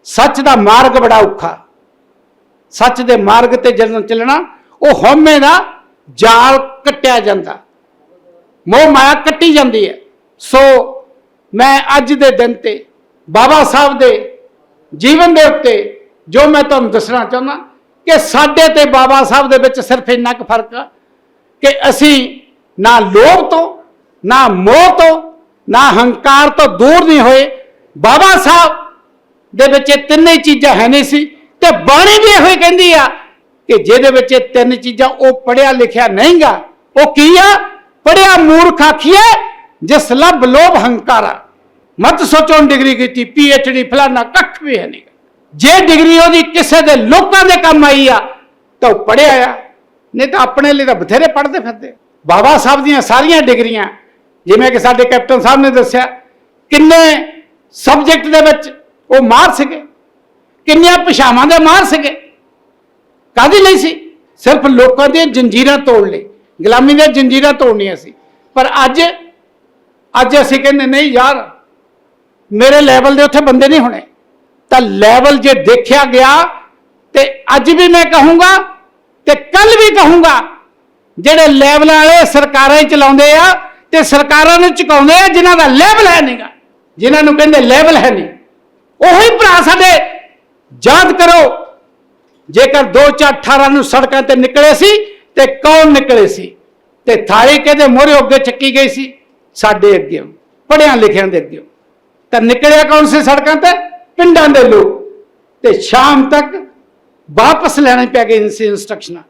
ਸੱਚ ਦਾ ਮਾਰਗ ਬੜਾ ਔਖਾ। ਸੱਚ ਦੇ ਮਾਰਗ ਤੇ ਜਦੋਂ ਚੱਲਣਾ, ਉਹ ਹਉਮੈ ਦਾ ਜਾਲ ਕੱਟਿਆ ਜਾਂਦਾ। ਮੋਹ ਮਾਇਆ ਕੱਟੀ ਜਾਂਦੀ ਹੈ। ਸੋ ਮੈਂ ਅੱਜ ਦੇ ਦਿਨ ਤੇ ਬਾਬਾ ਸਾਹਿਬ ਦੇ ਜੀਵਨ ਦੇ ਉੱਤੇ ਜੋ ਮੈਂ ਤੁਹਾਨੂੰ ਦੱਸਣਾ ਚਾਹੁੰਦਾ, ਕਿ ਸਾਡੇ ਤੇ ਬਾਬਾ ਸਾਹਿਬ ਦੇ ਵਿੱਚ ਸਿਰਫ ਇੰਨਾ ਕੁ ਫ਼ਰਕ ਆ, ਕਿ ਅਸੀਂ ਨਾ ਲੋਭ ਤੋਂ ਨਾ ਮੋਹ ਤੋਂ, ਨਾ ਹੰਕਾਰ ਤੋਂ ਦੂਰ ਨਹੀਂ ਹੋਏ। ਬਾਬਾ ਸਾਹਿਬ ਦੇ ਵਿੱਚ ਇਹ ਤਿੰਨੇ ਚੀਜ਼ਾਂ ਹੈ ਨਹੀਂ ਸੀ ਤੇ ਬਾਣੀ ਵੀ ਇਹੋ ਹੀ ਕਹਿੰਦੀ ਆ ਕਿ ਜਿਹਦੇ ਵਿੱਚ ਇਹ ਤਿੰਨ ਚੀਜ਼ਾਂ ਉਹ ਪੜਿਆ ਲਿਖਿਆ ਨਹੀਂਗਾ। ਉਹ ਕੀ ਆ? ਪੜਿਆ ਮੂਰਖ ਆਖੀਏ ਜਿਸ ਲੱਭ ਲੋਭ ਹੰਕਾਰਾ ਮਤ ਸੋਚੋ ਡਿਗਰੀ ਕੀਤੀ ਪੀ ਐਚ ਡੀ ਫਲਾਨਾ ਕੱਖ ਵੀ ਹੈ ਨਹੀਂ। ਜੇ ਡਿਗਰੀ ਉਹਦੀ ਕਿਸੇ ਦੇ ਲੋਕਾਂ ਦੇ ਕੰਮ ਆਈ ਆ, ਤਾਂ ਉਹ ਪੜਿਆ ਆ। ਨਹੀਂ ਤਾਂ ਆਪਣੇ ਲਈ ਤਾਂ ਬਥੇਰੇ ਪੜਦੇ ਫਿਰਦੇ। ਬਾਬਾ ਸਾਹਿਬ ਦੀਆਂ ਸਾਰੀਆਂ ਡਿਗਰੀਆਂ ਜਿਵੇਂ ਕਿ ਸਾਡੇ ਕੈਪਟਨ ਸਾਹਿਬ ਨੇ ਦੱਸਿਆ, ਕਿੰਨੇ ਸਬਜੈਕਟ ਦੇ ਵਿੱਚ ਉਹ ਮਾਰ ਸੀਗੇ, ਕਿੰਨੀਆਂ ਭਾਸ਼ਾਵਾਂ ਦੇ ਮਾਰ ਸੀਗੇ। ਕਾਹਦੇ ਲਈ ਸੀ? ਸਿਰਫ ਲੋਕਾਂ ਦੀਆਂ ਜੰਜੀਰਾਂ ਤੋੜ ਲਈ, ਗੁਲਾਮੀ ਦੀਆਂ ਜੰਜੀਰਾਂ ਤੋੜਨੀਆਂ ਸੀ। ਪਰ ਅੱਜ ਅੱਜ ਅਸੀਂ ਕਹਿੰਦੇ, ਨਹੀਂ ਯਾਰ, ਮੇਰੇ ਲੈਵਲ ਦੇ ਉੱਥੇ ਬੰਦੇ ਨਹੀਂ ਹੋਣੇ। ਤਾਂ ਲੈਵਲ ਜੇ ਦੇਖਿਆ ਗਿਆ, ਤੇ ਅੱਜ ਵੀ ਮੈਂ ਕਹੂੰਗਾ, ਤੇ ਕੱਲ ਵੀ ਕਹੂੰਗਾ, ਜਿਹੜੇ ਲੈਵਲ ਵਾਲੇ ਸਰਕਾਰਾਂ ਹੀ ਚਲਾਉਂਦੇ ਆ ਤੇ ਸਰਕਾਰਾਂ ਨੂੰ ਚੁਕਾਉਂਦੇ ਆ ਜਿਨ੍ਹਾਂ ਦਾ ਲੈਵਲ ਹੈ ਨਹੀਂਗਾ ਜਿਨ੍ਹਾਂ ਨੂੰ ਕਹਿੰਦੇ ਲੈਵਲ ਹੈ ਨਹੀਂ। ਉਹੀ ਭਰਾ ਸਾਡੇ, ਯਾਦ ਕਰੋ, ਜੇਕਰ 2018 ਨੂੰ ਸੜਕਾਂ ਤੇ ਨਿਕਲੇ ਸੀ ਤੇ ਕੌਣ ਨਿਕਲੇ ਸੀ? ਤੇ ਥਾਲੀ ਕਿਹਦੇ ਮੋਹਰੇ ਅੱਗੇ ਚੱਕੀ ਗਈ ਸੀ। ਸਾਡੇ ਅੱਗੇ ਪੜਿਆਂ ਲਿਖਿਆਂ ਦੇ ਅੱਗੇ। ਤਾਂ ਨਿਕਲਿਆ ਕੌਣ ਸੀ ਸੜਕਾਂ ਤੇ? ਪਿੰਡਾਂ ਦੇ ਲੋਕ। ਤੇ ਸ਼ਾਮ ਤੱਕ ਵਾਪਸ ਲੈਣੇ ਪੈ ਗਏ ਸੀ ਇਨਸਟਰਕਸ਼ਨਾਂ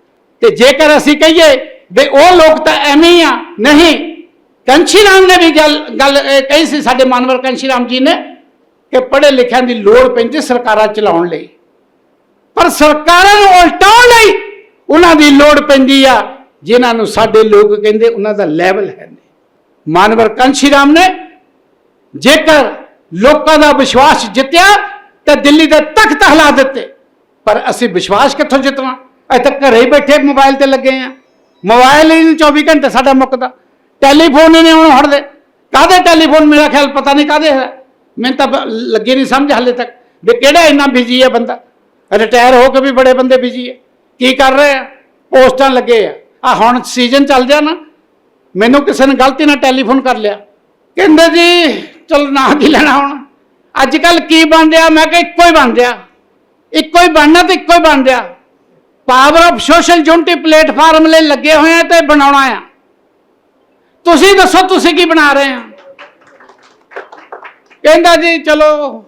ਤੇ ਜੇਕਰ ਅਸੀਂ ਕਹੀਏ ਵੀ ਉਹ ਲੋਕ ਤਾਂ ਐਵੇਂ ਹੀ ਆ, ਨਹੀਂ ਕੰਸ਼ੀ ਰਾਮ ਨੇ ਵੀ ਗੱਲ ਗੱਲ ਇਹ ਕਹੀ ਸੀ ਸਾਡੇ ਮਾਨਵਰ ਕੰਸ਼ੀ ਰਾਮ ਜੀ ਨੇ ਕਿ ਪੜ੍ਹੇ ਲਿਖਿਆਂ ਦੀ ਲੋੜ ਪੈਂਦੀ ਸਰਕਾਰਾਂ ਚਲਾਉਣ ਲਈ। ਪਰ ਸਰਕਾਰਾਂ ਨੂੰ ਉਲਟਾਉਣ ਲਈ ਉਹਨਾਂ ਦੀ ਲੋੜ ਪੈਂਦੀ ਆ, ਜਿਨ੍ਹਾਂ ਨੂੰ ਸਾਡੇ ਲੋਕ ਕਹਿੰਦੇ ਉਹਨਾਂ ਦਾ ਲੈਵਲ ਹੈ ਨਹੀਂ। ਮਾਨਵਰ ਕੰਸ਼ੀ ਰਾਮ ਨੇ ਜੇਕਰ ਲੋਕਾਂ ਦਾ ਵਿਸ਼ਵਾਸ ਜਿੱਤਿਆ ਤਾਂ ਦਿੱਲੀ ਦੇ ਤਖਤ ਹਲਾ ਦਿੱਤੇ। ਪਰ ਅਸੀਂ ਵਿਸ਼ਵਾਸ ਕਿੱਥੋਂ ਜਿੱਤਣਾ ਅਜੇ ਤੱਕ ਘਰੇ ਹੀ ਬੈਠੇ ਮੋਬਾਈਲ ਤੇ ਲੱਗੇ ਆ। ਮੋਬਾਈਲ ਹੀ ਨਹੀਂ 24 ਘੰਟੇ ਸਾਡਾ ਮੁੱਕਦਾ। ਟੈਲੀਫੋਨ ਹੀ ਨਹੀਂ ਹੁਣ ਹੜਦੇ ਕਾਹਦੇ ਟੈਲੀਫੋਨ ਮੇਰਾ ਖਿਆਲ ਪਤਾ ਨਹੀਂ ਕਾਹਦੇ ਹੈ। ਮੈਨੂੰ ਤਾਂ ਬ- ਲੱਗੇ ਨਹੀਂ ਸਮਝ ਹਾਲੇ ਤੱਕ ਵੀ ਕਿਹੜਾ ਇੰਨਾ ਬਿਜ਼ੀ ਹੈ ਬੰਦਾ। ਰਿਟਾਇਰ ਹੋ ਕੇ ਵੀ ਬੜੇ ਬੰਦੇ ਬਿਜ਼ੀ ਹੈ। ਕੀ ਕਰ ਰਹੇ ਆ ਪੋਸਟਾਂ ਲੱਗੇ ਆ। ਆ ਹੁਣ ਸੀਜ਼ਨ ਚੱਲ ਜਾ ਨਾ। ਮੈਨੂੰ ਕਿਸੇ ਨੇ ਗਲਤੀ ਨਾਲ ਟੈਲੀਫੋਨ ਕਰ ਲਿਆ। ਕਹਿੰਦੇ ਜੀ, ਚਲ ਨਾ ਕੀ ਲੈਣਾ ਹੁਣ। ਅੱਜ ਕੱਲ ਕੀ ਬਣ ਰਿਹਾ? ਮੈਂ ਕਿਹਾ ਇੱਕੋ ਹੀ ਬਣ ਰਿਹਾ। ਇੱਕੋ ਹੀ ਬਣਨਾ ਤੇ ਇੱਕੋ ਹੀ ਬਣ ਰਿਹਾ। Power of social unity platform ਲਈ ਲੱਗੇ ਹੋਏ ਆ ਤੇ ਬਣਾਉਣਾ ਆ। ਤੁਸੀਂ ਦੱਸੋ, ਤੁਸੀਂ ਕੀ ਬਣਾ ਰਹੇ ਹੋ? ਕਹਿੰਦਾ ਜੀ, ਚਲੋ,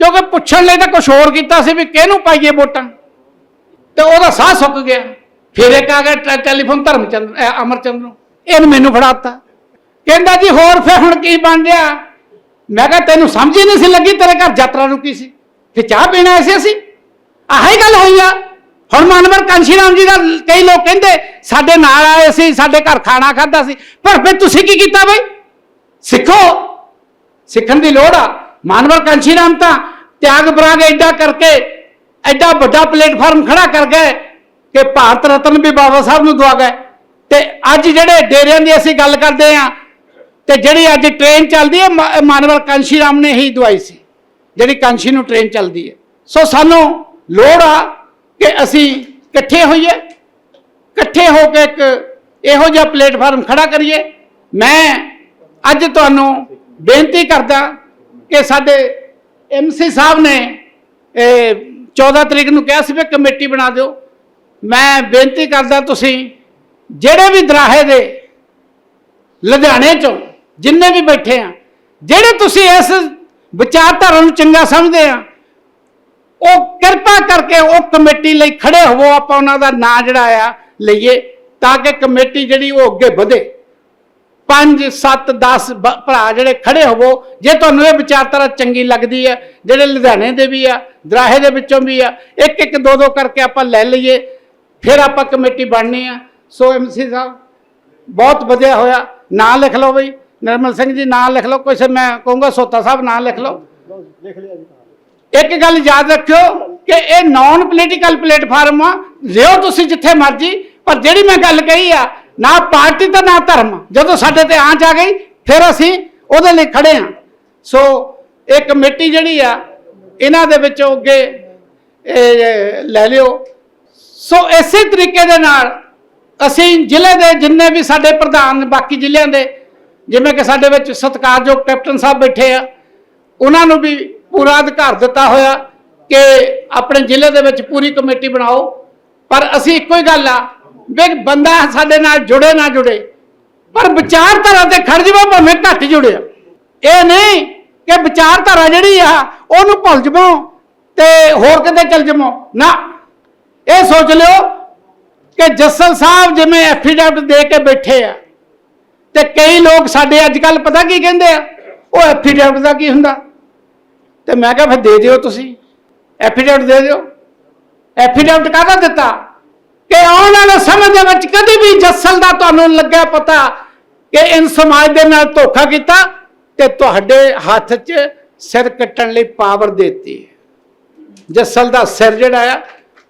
ਕਿਉਂਕਿ ਪੁੱਛਣ ਲਈ ਤਾਂ ਕੁਝ ਹੋਰ ਕੀਤਾ ਸੀ ਵੀ ਕਿਹਨੂੰ ਪਾਈਏ ਵੋਟਾਂ। ਤੇ ਉਹਦਾ ਸਾਹ ਸੁੱਕ ਗਿਆ। ਫਿਰ ਇੱਕ ਆ ਗਿਆ ਟੈਲੀਫੋਨ ਧਰਮਚੰਦ ਅਮਰਚੰਦ ਨੂੰ। ਇਹਨੂੰ ਮੈਨੂੰ ਫੜਾਤਾ। ਕਹਿੰਦਾ ਜੀ, ਹੋਰ ਫਿਰ ਹੁਣ ਕੀ ਬਣ ਰਿਹਾ? ਮੈਂ ਕਿਹਾ, ਤੈਨੂੰ ਸਮਝ ਹੀ ਨਹੀਂ ਸੀ ਲੱਗੀ ਤੇਰੇ ਘਰ ਯਾਤਰਾ ਰੁਕੀ ਸੀ? ਫਿਰ ਚਾਹ ਪੀਣਾ ਆਏ ਸੀ ਅਸੀਂ? ਆਹੀ ਗੱਲ ਹੋਈ ਆ। ਹੁਣ ਮਾਨਵਰ ਕਾਂਸ਼ੀ ਰਾਮ ਜੀ ਦਾ ਕਈ ਲੋਕ ਕਹਿੰਦੇ, ਸਾਡੇ ਨਾਲ ਆਏ ਸੀ, ਸਾਡੇ ਘਰ ਖਾਣਾ ਖਾਦਾ ਸੀ। ਪਰ ਫਿਰ ਤੁਸੀਂ ਕੀ ਕੀਤਾ ਬਈ? ਸਿੱਖੋ। ਸਿੱਖਣ ਦੀ ਲੋੜ ਆ। ਮਾਨਵਰ ਕਾਂਸ਼ੀ ਰਾਮ ਤਾਂ ਤਿਆਗ ਬਰਾਗ ਐਡਾ ਕਰਕੇ ਐਡਾ ਵੱਡਾ ਪਲੇਟਫਾਰਮ ਖੜਾ ਕਰ ਗਏ ਕਿ ਭਾਰਤ ਰਤਨ ਵੀ ਬਾਬਾ ਸਾਹਿਬ ਨੂੰ ਦਵਾ ਗਏ। ਤੇ ਅੱਜ ਜਿਹੜੇ ਡੇਰਿਆਂ ਦੀ ਅਸੀਂ ਗੱਲ ਕਰਦੇ ਆ ਤੇ ਜਿਹੜੀ ਅੱਜ ਟ੍ਰੇਨ ਚੱਲਦੀ ਹੈ ਮਾਨਵਰ ਕਾਂਸ਼ੀ ਰਾਮ ਨੇ ਹੀ ਦਵਾਈ ਸੀ। ਜਿਹੜੀ ਕਾਂਸ਼ੀ ਨੂੰ ਟ੍ਰੇਨ ਚੱਲਦੀ ਹੈ। ਸੋ ਸਾਨੂੰ ਲੋੜ ਆ ਕਿ ਅਸੀਂ ਇਕੱਠੇ ਹੋਈਏ, ਇਕੱਠੇ ਹੋ ਕੇ ਇੱਕ ਇਹੋ ਜਿਹਾ ਪਲੇਟਫਾਰਮ ਖੜਾ ਕਰੀਏ। ਮੈਂ ਅੱਜ ਤੁਹਾਨੂੰ ਬੇਨਤੀ ਕਰਦਾ ਕਿ ਸਾਡੇ ਐਮਸੀ ਸਾਹਿਬ ਨੇ, ਇਹ 14 ਤਰੀਕ ਨੂੰ ਕਿਹਾ ਸੀ ਵੀ ਕਮੇਟੀ ਬਣਾ ਦਿਓ। ਮੈਂ ਬੇਨਤੀ ਕਰਦਾ ਤੁਸੀਂ ਜਿਹੜੇ ਵੀ ਦਰਾਹੇ ਦੇ ਲੁਧਿਆਣੇ ਚੋਂ ਜਿੰਨੇ ਵੀ ਬੈਠੇ ਆ, ਜਿਹੜੇ ਤੁਸੀਂ ਇਸ ਵਿਚਾਰਧਾਰਾ ਨੂੰ ਚੰਗਾ ਸਮਝਦੇ ਆ ਉਹ ਕਿਰਪਾ ਕਰਕੇ ਉਹ ਕਮੇਟੀ ਲਈ ਖੜੇ ਹੋਵੋ, ਆਪਾਂ ਉਹਨਾਂ ਦਾ ਨਾਂ ਜਿਹੜਾ ਆ ਲਈਏ, ਤਾਂ ਕਿ ਕਮੇਟੀ ਜਿਹੜੀ ਉਹ ਅੱਗੇ ਵਧੇ। 5 7 10 ਭਰਾ ਜਿਹੜੇ ਖੜੇ ਹੋਵੋ, ਜੇ ਤੁਹਾਨੂੰ ਇਹ ਵਿਚਾਰਧਾਰਾ ਚੰਗੀ ਲੱਗਦੀ ਹੈ ਜਿਹੜੇ ਲੁਧਿਆਣੇ ਦੇ ਵੀ ਆ, ਦਰਾਹੇ ਦੇ ਵਿੱਚੋਂ ਵੀ ਆ ਇੱਕ ਇੱਕ ਦੋ ਦੋ ਕਰਕੇ ਆਪਾਂ ਲੈ ਲਈਏ, ਫਿਰ ਆਪਾਂ ਕਮੇਟੀ ਬਣਨੀ ਆ। ਸੋ ਐਮਸੀ ਸਾਹਿਬ, ਬਹੁਤ ਵਧੀਆ ਹੋਇਆ। ਨਾਂ ਲਿਖ ਲਓ ਬਈ। ਨਰਮਲ ਸਿੰਘ ਜੀ, ਨਾਂ ਲਿਖ ਲਓ। ਕੁਛ ਮੈਂ ਕਹੂੰਗਾ, ਸੋਤਾ ਸਾਹਿਬ, ਨਾਂ ਲਿਖ ਲਓ। ਲਿਖ ਲਿਆ ਜੀ। ਇੱਕ ਗੱਲ ਯਾਦ ਰੱਖਿਓ ਕਿ ਇਹ ਨਾਨ ਪੋਲੀਟੀਕਲ ਪਲੇਟਫਾਰਮ ਆ, ਲਿਓ ਤੁਸੀਂ ਜਿੱਥੇ ਮਰਜ਼ੀ, ਪਰ ਜਿਹੜੀ ਮੈਂ ਗੱਲ ਕਹੀ ਆ, ਨਾ ਪਾਰਟੀ ਤੇ ਨਾ ਧਰਮ। ਜਦੋਂ ਸਾਡੇ ਤੇ ਆਂਚ ਆ ਗਈ, ਫਿਰ ਅਸੀਂ ਉਹਦੇ ਲਈ ਖੜੇ ਆ। ਸੋ, ਇਹ ਕਮੇਟੀ ਜਿਹੜੀ ਆ, ਇਹਨਾਂ ਦੇ ਵਿੱਚੋਂ ਅੱਗੇ ਲੈ ਲਿਓ। ਸੋ, ਇਸੇ ਤਰੀਕੇ ਦੇ ਨਾਲ ਅਸੀਂ ਜ਼ਿਲ੍ਹੇ ਦੇ ਜਿੰਨੇ ਵੀ ਸਾਡੇ ਪ੍ਰਧਾਨ, ਬਾਕੀ ਜ਼ਿਲ੍ਹਿਆਂ ਦੇ, ਜਿਵੇਂ ਕਿ ਸਾਡੇ ਵਿੱਚ ਸਤਿਕਾਰਯੋਗ ਕੈਪਟਨ ਸਾਹਿਬ ਬੈਠੇ ਆ, ਉਹਨਾਂ ਨੂੰ ਵੀ ਪੂਰਾ ਅਧਿਕਾਰ ਦਿੱਤਾ ਹੋਇਆ ਕਿ ਆਪਣੇ ਜ਼ਿਲ੍ਹੇ ਦੇ ਵਿੱਚ ਪੂਰੀ ਕਮੇਟੀ ਬਣਾਓ। ਪਰ ਅਸੀਂ ਇੱਕੋ ਹੀ ਗੱਲ ਆ ਵੀ ਬੰਦਾ ਸਾਡੇ ਨਾਲ ਜੁੜੇ ਨਾ ਜੁੜੇ, ਪਰ ਵਿਚਾਰਧਾਰਾ ਤੇ ਖੜ ਜਾਵੇ ਭਾਵੇਂ ਘੱਟ ਜੁੜਿਆ ਇਹ ਨਹੀਂ ਕਿ ਵਿਚਾਰਧਾਰਾ ਜਿਹੜੀ ਆ, ਉਹਨੂੰ ਭੁੱਲ ਜਾਵੋ ਤੇ ਹੋਰ ਕਿਤੇ ਚਲ ਜਾਵੋ। ਨਾ, ਇਹ ਸੋਚ ਲਿਓ ਕਿ ਜੱਸਲ ਸਾਹਿਬ ਜਿਵੇਂ ਐਫੀਡੈਵਿਟ ਦੇ ਕੇ ਬੈਠੇ ਆ ਤੇ ਕਈ ਲੋਕ ਸਾਡੇ ਅੱਜ ਕੱਲ ਪਤਾ ਕੀ ਕਹਿੰਦੇ ਆ? ਉਹ ਐਫੀਡੈਵਿਟ ਦਾ ਕੀ ਹੁੰਦਾ? ਤੇ ਮੈਂ ਕਿਹਾ ਫਿਰ ਦੇ ਦਿਓ ਤੁਸੀਂ। ਐਫੀਡੈਵਿਟ ਦੇ ਦਿਓ। ਐਫੀਡੈਵਿਟ ਕਾਹਦਾ ਦਿੱਤਾ? ਕਿ ਆਉਣ ਵਾਲੇ ਸਮੇਂ ਦੇ ਵਿੱਚ ਕਦੀ ਵੀ ਜੱਸਲ ਦਾ ਤੁਹਾਨੂੰ ਲੱਗਿਆ ਪਤਾ ਕਿ ਇਨ ਸਮਾਜ ਦੇ ਨਾਲ ਧੋਖਾ ਕੀਤਾ ਤੇ ਤੁਹਾਡੇ ਹੱਥ 'ਚ ਸਿਰ ਕੱਟਣ ਲਈ ਪਾਵਰ ਦਿੱਤੀ ਜੱਸਲ ਦਾ ਸਿਰ ਜਿਹੜਾ ਆ,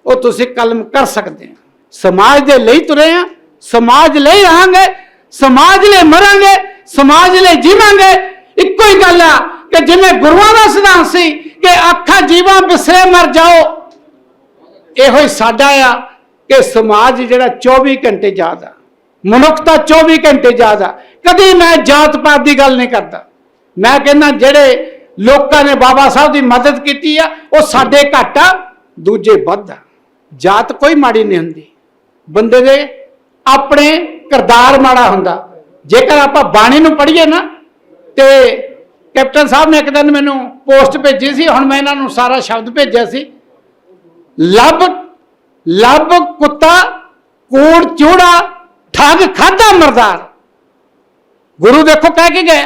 ਉਹ ਤੁਸੀਂ ਕਲਮ ਕਰ ਸਕਦੇ ਆ। ਸਮਾਜ ਦੇ ਲਈ ਤੁਰੇ ਆ, ਸਮਾਜ ਲਈ ਰਹਾਂਗੇ, ਸਮਾਜ ਲਈ ਮਰਾਂਗੇ, ਸਮਾਜ ਲਈ ਜੀਵਾਂਗੇ। ਇੱਕੋ ਹੀ ਗੱਲ ਆ ਕਿ ਜਿਵੇਂ ਗੁਰੂਆਂ ਦਾ ਸਿਧਾਂਤ ਸੀ ਕਿ ਅੱਖਾਂ ਜੀਵਾਂ ਬਿਸਰੇ ਮਰ ਜਾਓ। ਇਹੋ ਹੀ ਸਾਡਾ ਆ ਕਿ ਸਮਾਜ ਜਿਹੜਾ 24 ਘੰਟੇ ਯਾਦ ਆ। ਮਨੁੱਖਤਾ 24 ਘੰਟੇ ਯਾਦ ਆ। ਕਦੀ ਮੈਂ ਜਾਤ ਪਾਤ ਦੀ ਗੱਲ ਨਹੀਂ ਕਰਦਾ। ਮੈਂ ਕਹਿੰਦਾ ਜਿਹੜੇ ਲੋਕਾਂ ਨੇ ਬਾਬਾ ਸਾਹਿਬ ਦੀ ਮਦਦ ਕੀਤੀ ਆ, ਉਹ ਸਾਡੇ ਘੱਟ ਆ, ਦੂਜੇ ਵੱਧ ਆ। ਜਾਤ ਕੋਈ ਮਾੜੀ ਨਹੀਂ ਹੁੰਦੀ। ਬੰਦੇ ਦੇ ਆਪਣੇ ਕਿਰਦਾਰ ਮਾੜਾ ਹੁੰਦਾ। ਜੇਕਰ ਆਪਾਂ ਬਾਣੀ ਨੂੰ ਪੜ੍ਹੀਏ ਨਾ, ਤੇ ਕੈਪਟਨ ਸਾਹਿਬ ਨੇ ਇੱਕ ਦਿਨ ਮੈਨੂੰ ਪੋਸਟ ਭੇਜੀ ਸੀ, ਹੁਣ ਮੈਂ ਇਹਨਾਂ ਨੂੰ ਸਾਰਾ ਸ਼ਬਦ ਭੇਜਿਆ ਸੀ। ਲੱਭ ਲੱਭ ਕੁੱਤਾ, ਕੂੜ, ਚੂੜਾ, ਠੱਗ ਖਾਦਾ ਮਰਦਾਰ। ਗੁਰੂ ਦੇਖੋ ਕਹਿ ਕੇ ਗਏ।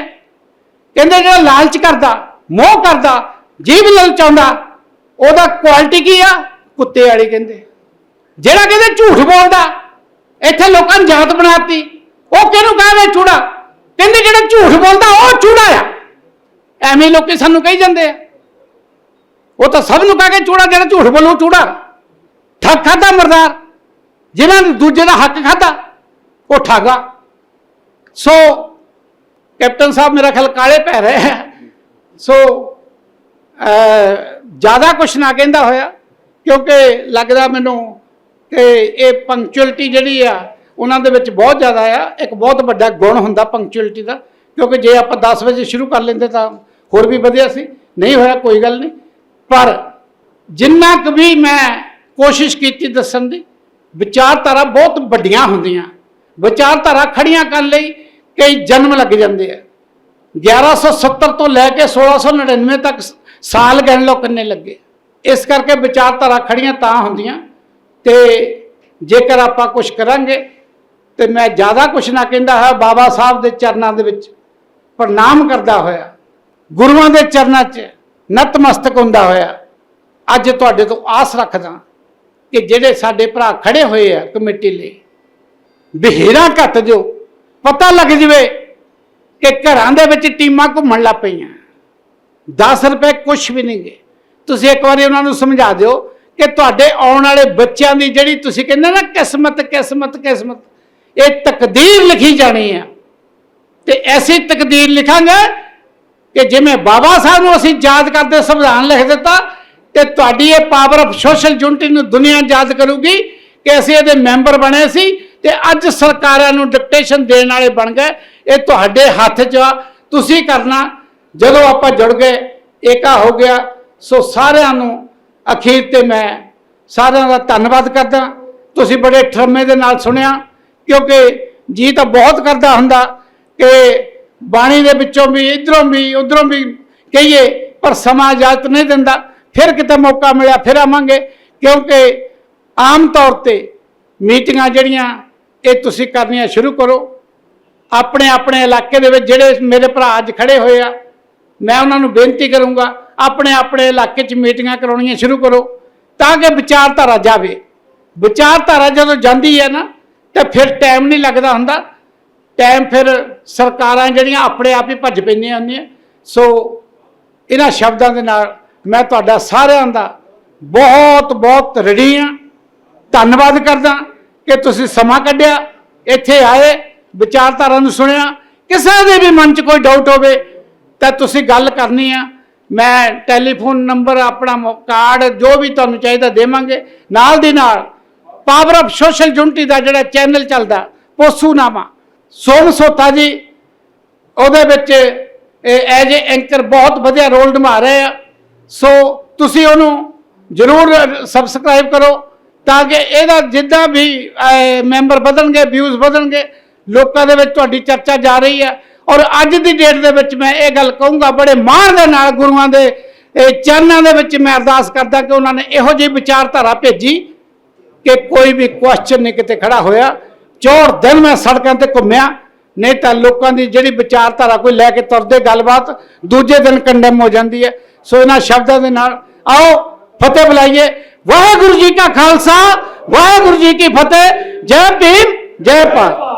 ਕਹਿੰਦੇ ਜਿਹੜਾ ਲਾਲਚ ਕਰਦਾ, ਮੋਹ ਕਰਦਾ ਜੀਵ ਲਲਚਾਉਂਦਾ, ਉਹਦਾ ਕੁਆਲਿਟੀ ਕੀ ਆ? ਕੁੱਤੇ ਵਾਲੀ ਕਹਿੰਦੇ। ਜਿਹੜਾ ਕਹਿੰਦੇ ਝੂਠ ਬੋਲਦਾ, ਇੱਥੇ ਲੋਕਾਂ ਨੇ ਜਾਤ ਬਣਾਤੀ ਉਹ ਕਿਹਨੂੰ ਕਹਾਵੇ ਚੂੜਾ? ਕਹਿੰਦੇ ਜਿਹੜਾ ਝੂਠ ਬੋਲਦਾ, ਉਹ ਚੂੜਾ ਆ। ਐਵੇਂ ਲੋਕੀ ਸਾਨੂੰ ਕਹੀ ਜਾਂਦੇ ਆ। ਉਹ ਤਾਂ ਸਭ ਨੂੰ ਕਹਿ ਕੇ ਚੂੜਾ ਜਿਹੜਾ ਝੂਠ ਬੋਲੂ, ਚੂੜਾ। ਠੱਗ ਖਾਦਾ ਮਰਦਾਰ। ਜਿਨ੍ਹਾਂ ਨੇ ਦੂਜੇ ਦਾ ਹੱਕ ਖਾਦਾ ਉਹ ਠਾਗਾ। ਸੋ, ਕੈਪਟਨ ਸਾਹਿਬ ਮੇਰਾ ਖਿਆਲ ਕਾਲੇ ਪੈ ਰਹੇ ਹੈ ਸੋ ਜ਼ਿਆਦਾ ਕੁਛ ਨਾ ਕਹਿੰਦਾ ਹੋਇਆ, ਕਿਉਂਕਿ ਲੱਗਦਾ ਮੈਨੂੰ ਕਿ ਇਹ ਪੰਕਚੁਅਲਿਟੀ ਜਿਹੜੀ ਆ, ਉਹਨਾਂ ਦੇ ਵਿੱਚ ਬਹੁਤ ਜ਼ਿਆਦਾ ਆ। ਇੱਕ ਬਹੁਤ ਵੱਡਾ ਗੁਣ ਹੁੰਦਾ ਪੰਕਚੁਅਲਿਟੀ ਦਾ, ਕਿਉਂਕਿ ਜੇ ਆਪਾਂ 10 ਵਜੇ ਸ਼ੁਰੂ ਕਰ ਲੈਂਦੇ ਤਾਂ ਹੋਰ ਵੀ ਵਧੀਆ ਸੀ। ਨਹੀਂ ਹੋਇਆ, ਕੋਈ ਗੱਲ ਨਹੀਂ। ਪਰ ਜਿੰਨਾ ਕੁ ਵੀ ਮੈਂ ਕੋਸ਼ਿਸ਼ ਕੀਤੀ ਦੱਸਣ ਦੀ, ਵਿਚਾਰਧਾਰਾ ਬਹੁਤ ਵੱਡੀਆਂ ਹੁੰਦੀਆਂ। ਵਿਚਾਰਧਾਰਾ ਖੜੀਆਂ ਕਰਨ ਲਈ ਕਈ ਜਨਮ ਲੱਗ ਜਾਂਦੇ ਆ। 1170 ਤੋਂ ਲੈ ਕੇ 1699 ਤੱਕ ਸਾਲ ਗਿਣ ਲਓ ਕਿੰਨੇ ਲੱਗੇ। ਇਸ ਕਰਕੇ ਵਿਚਾਰਧਾਰਾ ਖੜੀਆਂ ਤਾਂ ਹੁੰਦੀਆਂ। ਤੇ ਜੇਕਰ ਆਪਾਂ ਕੁਝ ਕਰਾਂਗੇ, ਤੇ ਮੈਂ ਜ਼ਿਆਦਾ ਕੁਝ ਨਾ ਕਹਿੰਦਾ ਹੈ ਬਾਬਾ ਸਾਹਿਬ ਦੇ ਚਰਨਾਂ ਦੇ ਵਿੱਚ ਪ੍ਰਣਾਮ ਕਰਦਾ ਹੋਇਆ। ਗੁਰੂਆਂ ਦੇ ਚਰਨਾਂ 'ਚ ਨਤਮਸਤਕ ਹੁੰਦਾ ਹੋਇਆ। ਅੱਜ ਤੁਹਾਡੇ ਤੋਂ ਆਸ ਰੱਖਦਾ ਕਿ ਜਿਹੜੇ ਸਾਡੇ ਭਰਾ ਖੜੇ ਹੋਏ ਆ ਕਮੇਟੀ ਲਈ, ਬਿਹੇਰਾ ਘੱਟ ਦਿਓ ਪਤਾ ਲੱਗ ਜਵੇ ਕਿ ਘਰਾਂ ਦੇ ਵਿੱਚ ਟੀਮਾਂ ਘੁੰਮਣ ਲੱਗ ਪਈਆਂ। 10 ਰੁਪਏ ਕੁਝ ਵੀ ਨਹੀਂ ਗਏ ਤੁਸੀਂ ਇੱਕ ਵਾਰੀ ਉਹਨਾਂ ਨੂੰ ਸਮਝਾ ਦਿਓ ਕਿ ਤੁਹਾਡੇ ਆਉਣ ਵਾਲੇ ਬੱਚਿਆਂ ਦੀ ਜਿਹੜੀ ਤੁਸੀਂ ਕਹਿੰਦੇ ਨਾ ਕਿਸਮਤ ਕਿਸਮਤ ਕਿਸਮਤ, ਇਹ ਤਕਦੀਰ ਲਿਖੀ ਜਾਣੀ ਆ। ਤੇ ਐਸੀ ਤਕਦੀਰ ਲਿਖਾਂਗੇ ਕਿ ਜਿਵੇਂ ਬਾਬਾ ਸਾਹਿਬ ਨੂੰ ਅਸੀਂ ਯਾਦ ਕਰਦੇ, ਸੰਵਿਧਾਨ ਲਿਖ ਦਿੱਤਾ ਤੇ ਤੁਹਾਡੀ ਇਹ ਪਾਵਰ ਆਫ ਸੋਸ਼ਲ ਯੂਨਿਟੀ ਨੂੰ ਦੁਨੀਆ ਯਾਦ ਕਰੂਗੀ ਕਿ ਅਸੀਂ ਇਹਦੇ ਮੈਂਬਰ ਬਣੇ ਸੀ ਤੇ ਅੱਜ ਸਰਕਾਰਾਂ ਨੂੰ ਡਿਕਟੇਸ਼ਨ ਦੇਣ ਵਾਲੇ ਬਣ ਗਏ। ਇਹ ਤੁਹਾਡੇ ਹੱਥ 'ਚ ਆ। ਤੁਸੀਂ ਕਰਨਾ। ਜਦੋਂ ਆਪਾਂ ਜੁੜ ਗਏ, ਏਕਾ ਹੋ ਗਿਆ। ਸੋ ਸਾਰਿਆਂ ਨੂੰ ਅਖੀਰ ਤੇ ਮੈਂ ਸਾਰਿਆਂ ਦਾ ਧੰਨਵਾਦ ਕਰਦਾ। ਤੁਸੀਂ ਬੜੇ ਠਰਮੇ ਦੇ ਨਾਲ ਸੁਣਿਆ, ਕਿਉਂਕਿ ਜੀ ਤਾਂ ਬਹੁਤ ਕਰਦਾ ਹੁੰਦਾ ਕਿ ਬਾਣੀ ਦੇ ਵਿੱਚੋਂ ਵੀ, ਇਧਰੋਂ ਵੀ, ਉਧਰੋਂ ਵੀ ਕਹੀਏ, ਪਰ ਸਮਾਂ ਇਜਾਜ਼ਤ ਨਹੀਂ ਦਿੰਦਾ। ਫਿਰ ਕਿਤੇ ਮੌਕਾ ਮਿਲਿਆ, ਫਿਰ ਆਵਾਂਗੇ। ਕਿਉਂਕਿ ਆਮ ਤੌਰ ਤੇ ਮੀਟਿੰਗਾਂ ਜਿਹੜੀਆਂ, ਇਹ ਤੁਸੀਂ ਕਰਨੀਆਂ ਸ਼ੁਰੂ ਕਰੋ। ਆਪਣੇ ਆਪਣੇ ਇਲਾਕੇ ਦੇ ਵਿੱਚ ਜਿਹੜੇ ਮੇਰੇ ਭਰਾ ਅੱਜ ਖੜੇ ਹੋਏ ਆ, ਮੈਂ ਉਹਨਾਂ ਨੂੰ ਬੇਨਤੀ ਕਰੂੰਗਾ, ਆਪਣੇ ਆਪਣੇ ਇਲਾਕੇ 'ਚ ਮੀਟਿੰਗਾਂ ਕਰਾਉਣੀਆਂ ਸ਼ੁਰੂ ਕਰੋ, ਤਾਂ ਕਿ ਵਿਚਾਰਧਾਰਾ ਜਾਵੇ। ਵਿਚਾਰਧਾਰਾ ਜਦੋਂ ਜਾਂਦੀ ਹੈ ਨਾ, ਤਾਂ ਫਿਰ ਟਾਈਮ ਨਹੀਂ ਲੱਗਦਾ ਹੁੰਦਾ। ਟਾਈਮ ਫਿਰ ਸਰਕਾਰਾਂ ਜਿਹੜੀਆਂ ਆਪਣੇ ਆਪ ਹੀ ਭੱਜ ਪੈਂਦੀਆਂ ਹੁੰਦੀਆਂ। ਸੋ ਇਹਨਾਂ ਸ਼ਬਦਾਂ ਦੇ ਨਾਲ ਮੈਂ ਤੁਹਾਡਾ ਸਾਰਿਆਂ ਦਾ ਬਹੁਤ ਬਹੁਤ ਰੜੀ ਹਾਂ। ਧੰਨਵਾਦ ਕਰਦਾ ਕਿ ਤੁਸੀਂ ਸਮਾਂ ਕੱਢਿਆ, ਇੱਥੇ ਆਏ, ਵਿਚਾਰਧਾਰਾ ਨੂੰ ਸੁਣਿਆ। ਕਿਸੇ ਦੇ ਵੀ ਮਨ 'ਚ ਕੋਈ ਡਾਊਟ ਹੋਵੇ ਤਾਂ ਤੁਸੀਂ ਗੱਲ ਕਰਨੀ ਆ। ਮੈਂ ਟੈਲੀਫੋਨ ਨੰਬਰ ਆਪਣਾ ਕਾਰਡ ਜੋ ਵੀ ਤੁਹਾਨੂੰ ਚਾਹੀਦਾ ਦੇਵਾਂਗੇ। ਨਾਲ ਦੀ ਨਾਲ ਪਾਵਰ ਆਫ ਸੋਸ਼ਲ ਯੂਨਿਟੀ ਦਾ ਜਿਹੜਾ ਚੈਨਲ ਚੱਲਦਾ, ਪੋਸੂਨਾਮਾ। ਸੋਮ ਸੋਤਾ ਜੀ, ਉਹਦੇ ਵਿੱਚ ਐਜ ਏ ਐਂਕਰ ਬਹੁਤ ਵਧੀਆ ਰੋਲ ਨਿਭਾ ਰਹੇ ਆ। ਸੋ ਤੁਸੀਂ ਉਹਨੂੰ ਜਰੂਰ ਸਬਸਕ੍ਰਾਈਬ ਕਰੋ ਤਾਂ ਕਿ ਇਹਦਾ ਜਿੱਦਾਂ ਵੀ ਮੈਂਬਰ ਵਧਣਗੇ ਵਿਊਜ਼ ਵਧਣਗੇ, ਲੋਕਾਂ ਦੇ ਵਿੱਚ ਤੁਹਾਡੀ ਚਰਚਾ ਜਾ ਰਹੀ ਹੈ ਔਰ ਅੱਜ ਦੀ ਡੇਟ ਦੇ ਵਿੱਚ ਮੈਂ ਇਹ ਗੱਲ ਕਹੂੰਗਾ, ਬੜੇ ਮਾਣ ਦੇ ਨਾਲ ਗੁਰੂਆਂ ਦੇ ਚਰਨਾਂ ਦੇ ਵਿੱਚ ਮੈਂ ਅਰਦਾਸ ਕਰਦਾ ਕਿ ਉਹਨਾਂ ਨੇ ਇਹੋ ਜਿਹੀ ਵਿਚਾਰਧਾਰਾ ਭੇਜੀ ਕਿ ਕੋਈ ਵੀ ਕੁਐਸਚਨ ਨਹੀਂ ਕਿਤੇ ਖੜਾ ਹੋਇਆ। ਚੌੜ ਦਿਨ ਮੈਂ ਸੜਕਾਂ ਤੇ ਘੁੰਮਿਆ, ਨਹੀਂ ਤਾਂ ਲੋਕਾਂ ਦੀ ਜਿਹੜੀ ਵਿਚਾਰਧਾਰਾ ਕੋਈ ਲੈ ਕੇ ਤੁਰਦੇ ਗੱਲਬਾਤ, ਦੂਜੇ ਦਿਨ ਕੰਡੈਮ ਹੋ ਜਾਂਦੀ ਹੈ। ਸੋ ਇਹਨਾਂ ਸ਼ਬਦਾਂ ਦੇ ਨਾਲ, ਆਓ, ਫਤਿਹ ਬੁਲਾਈਏ। ਵਾਹਿਗੁਰੂ ਜੀ ਕਾ ਖਾਲਸਾ, ਵਾਹਿਗੁਰੂ ਜੀ ਕੀ ਫਤਿਹ। ਜੈ ਭੀਮ, ਜੈ ਭਾਰਤ।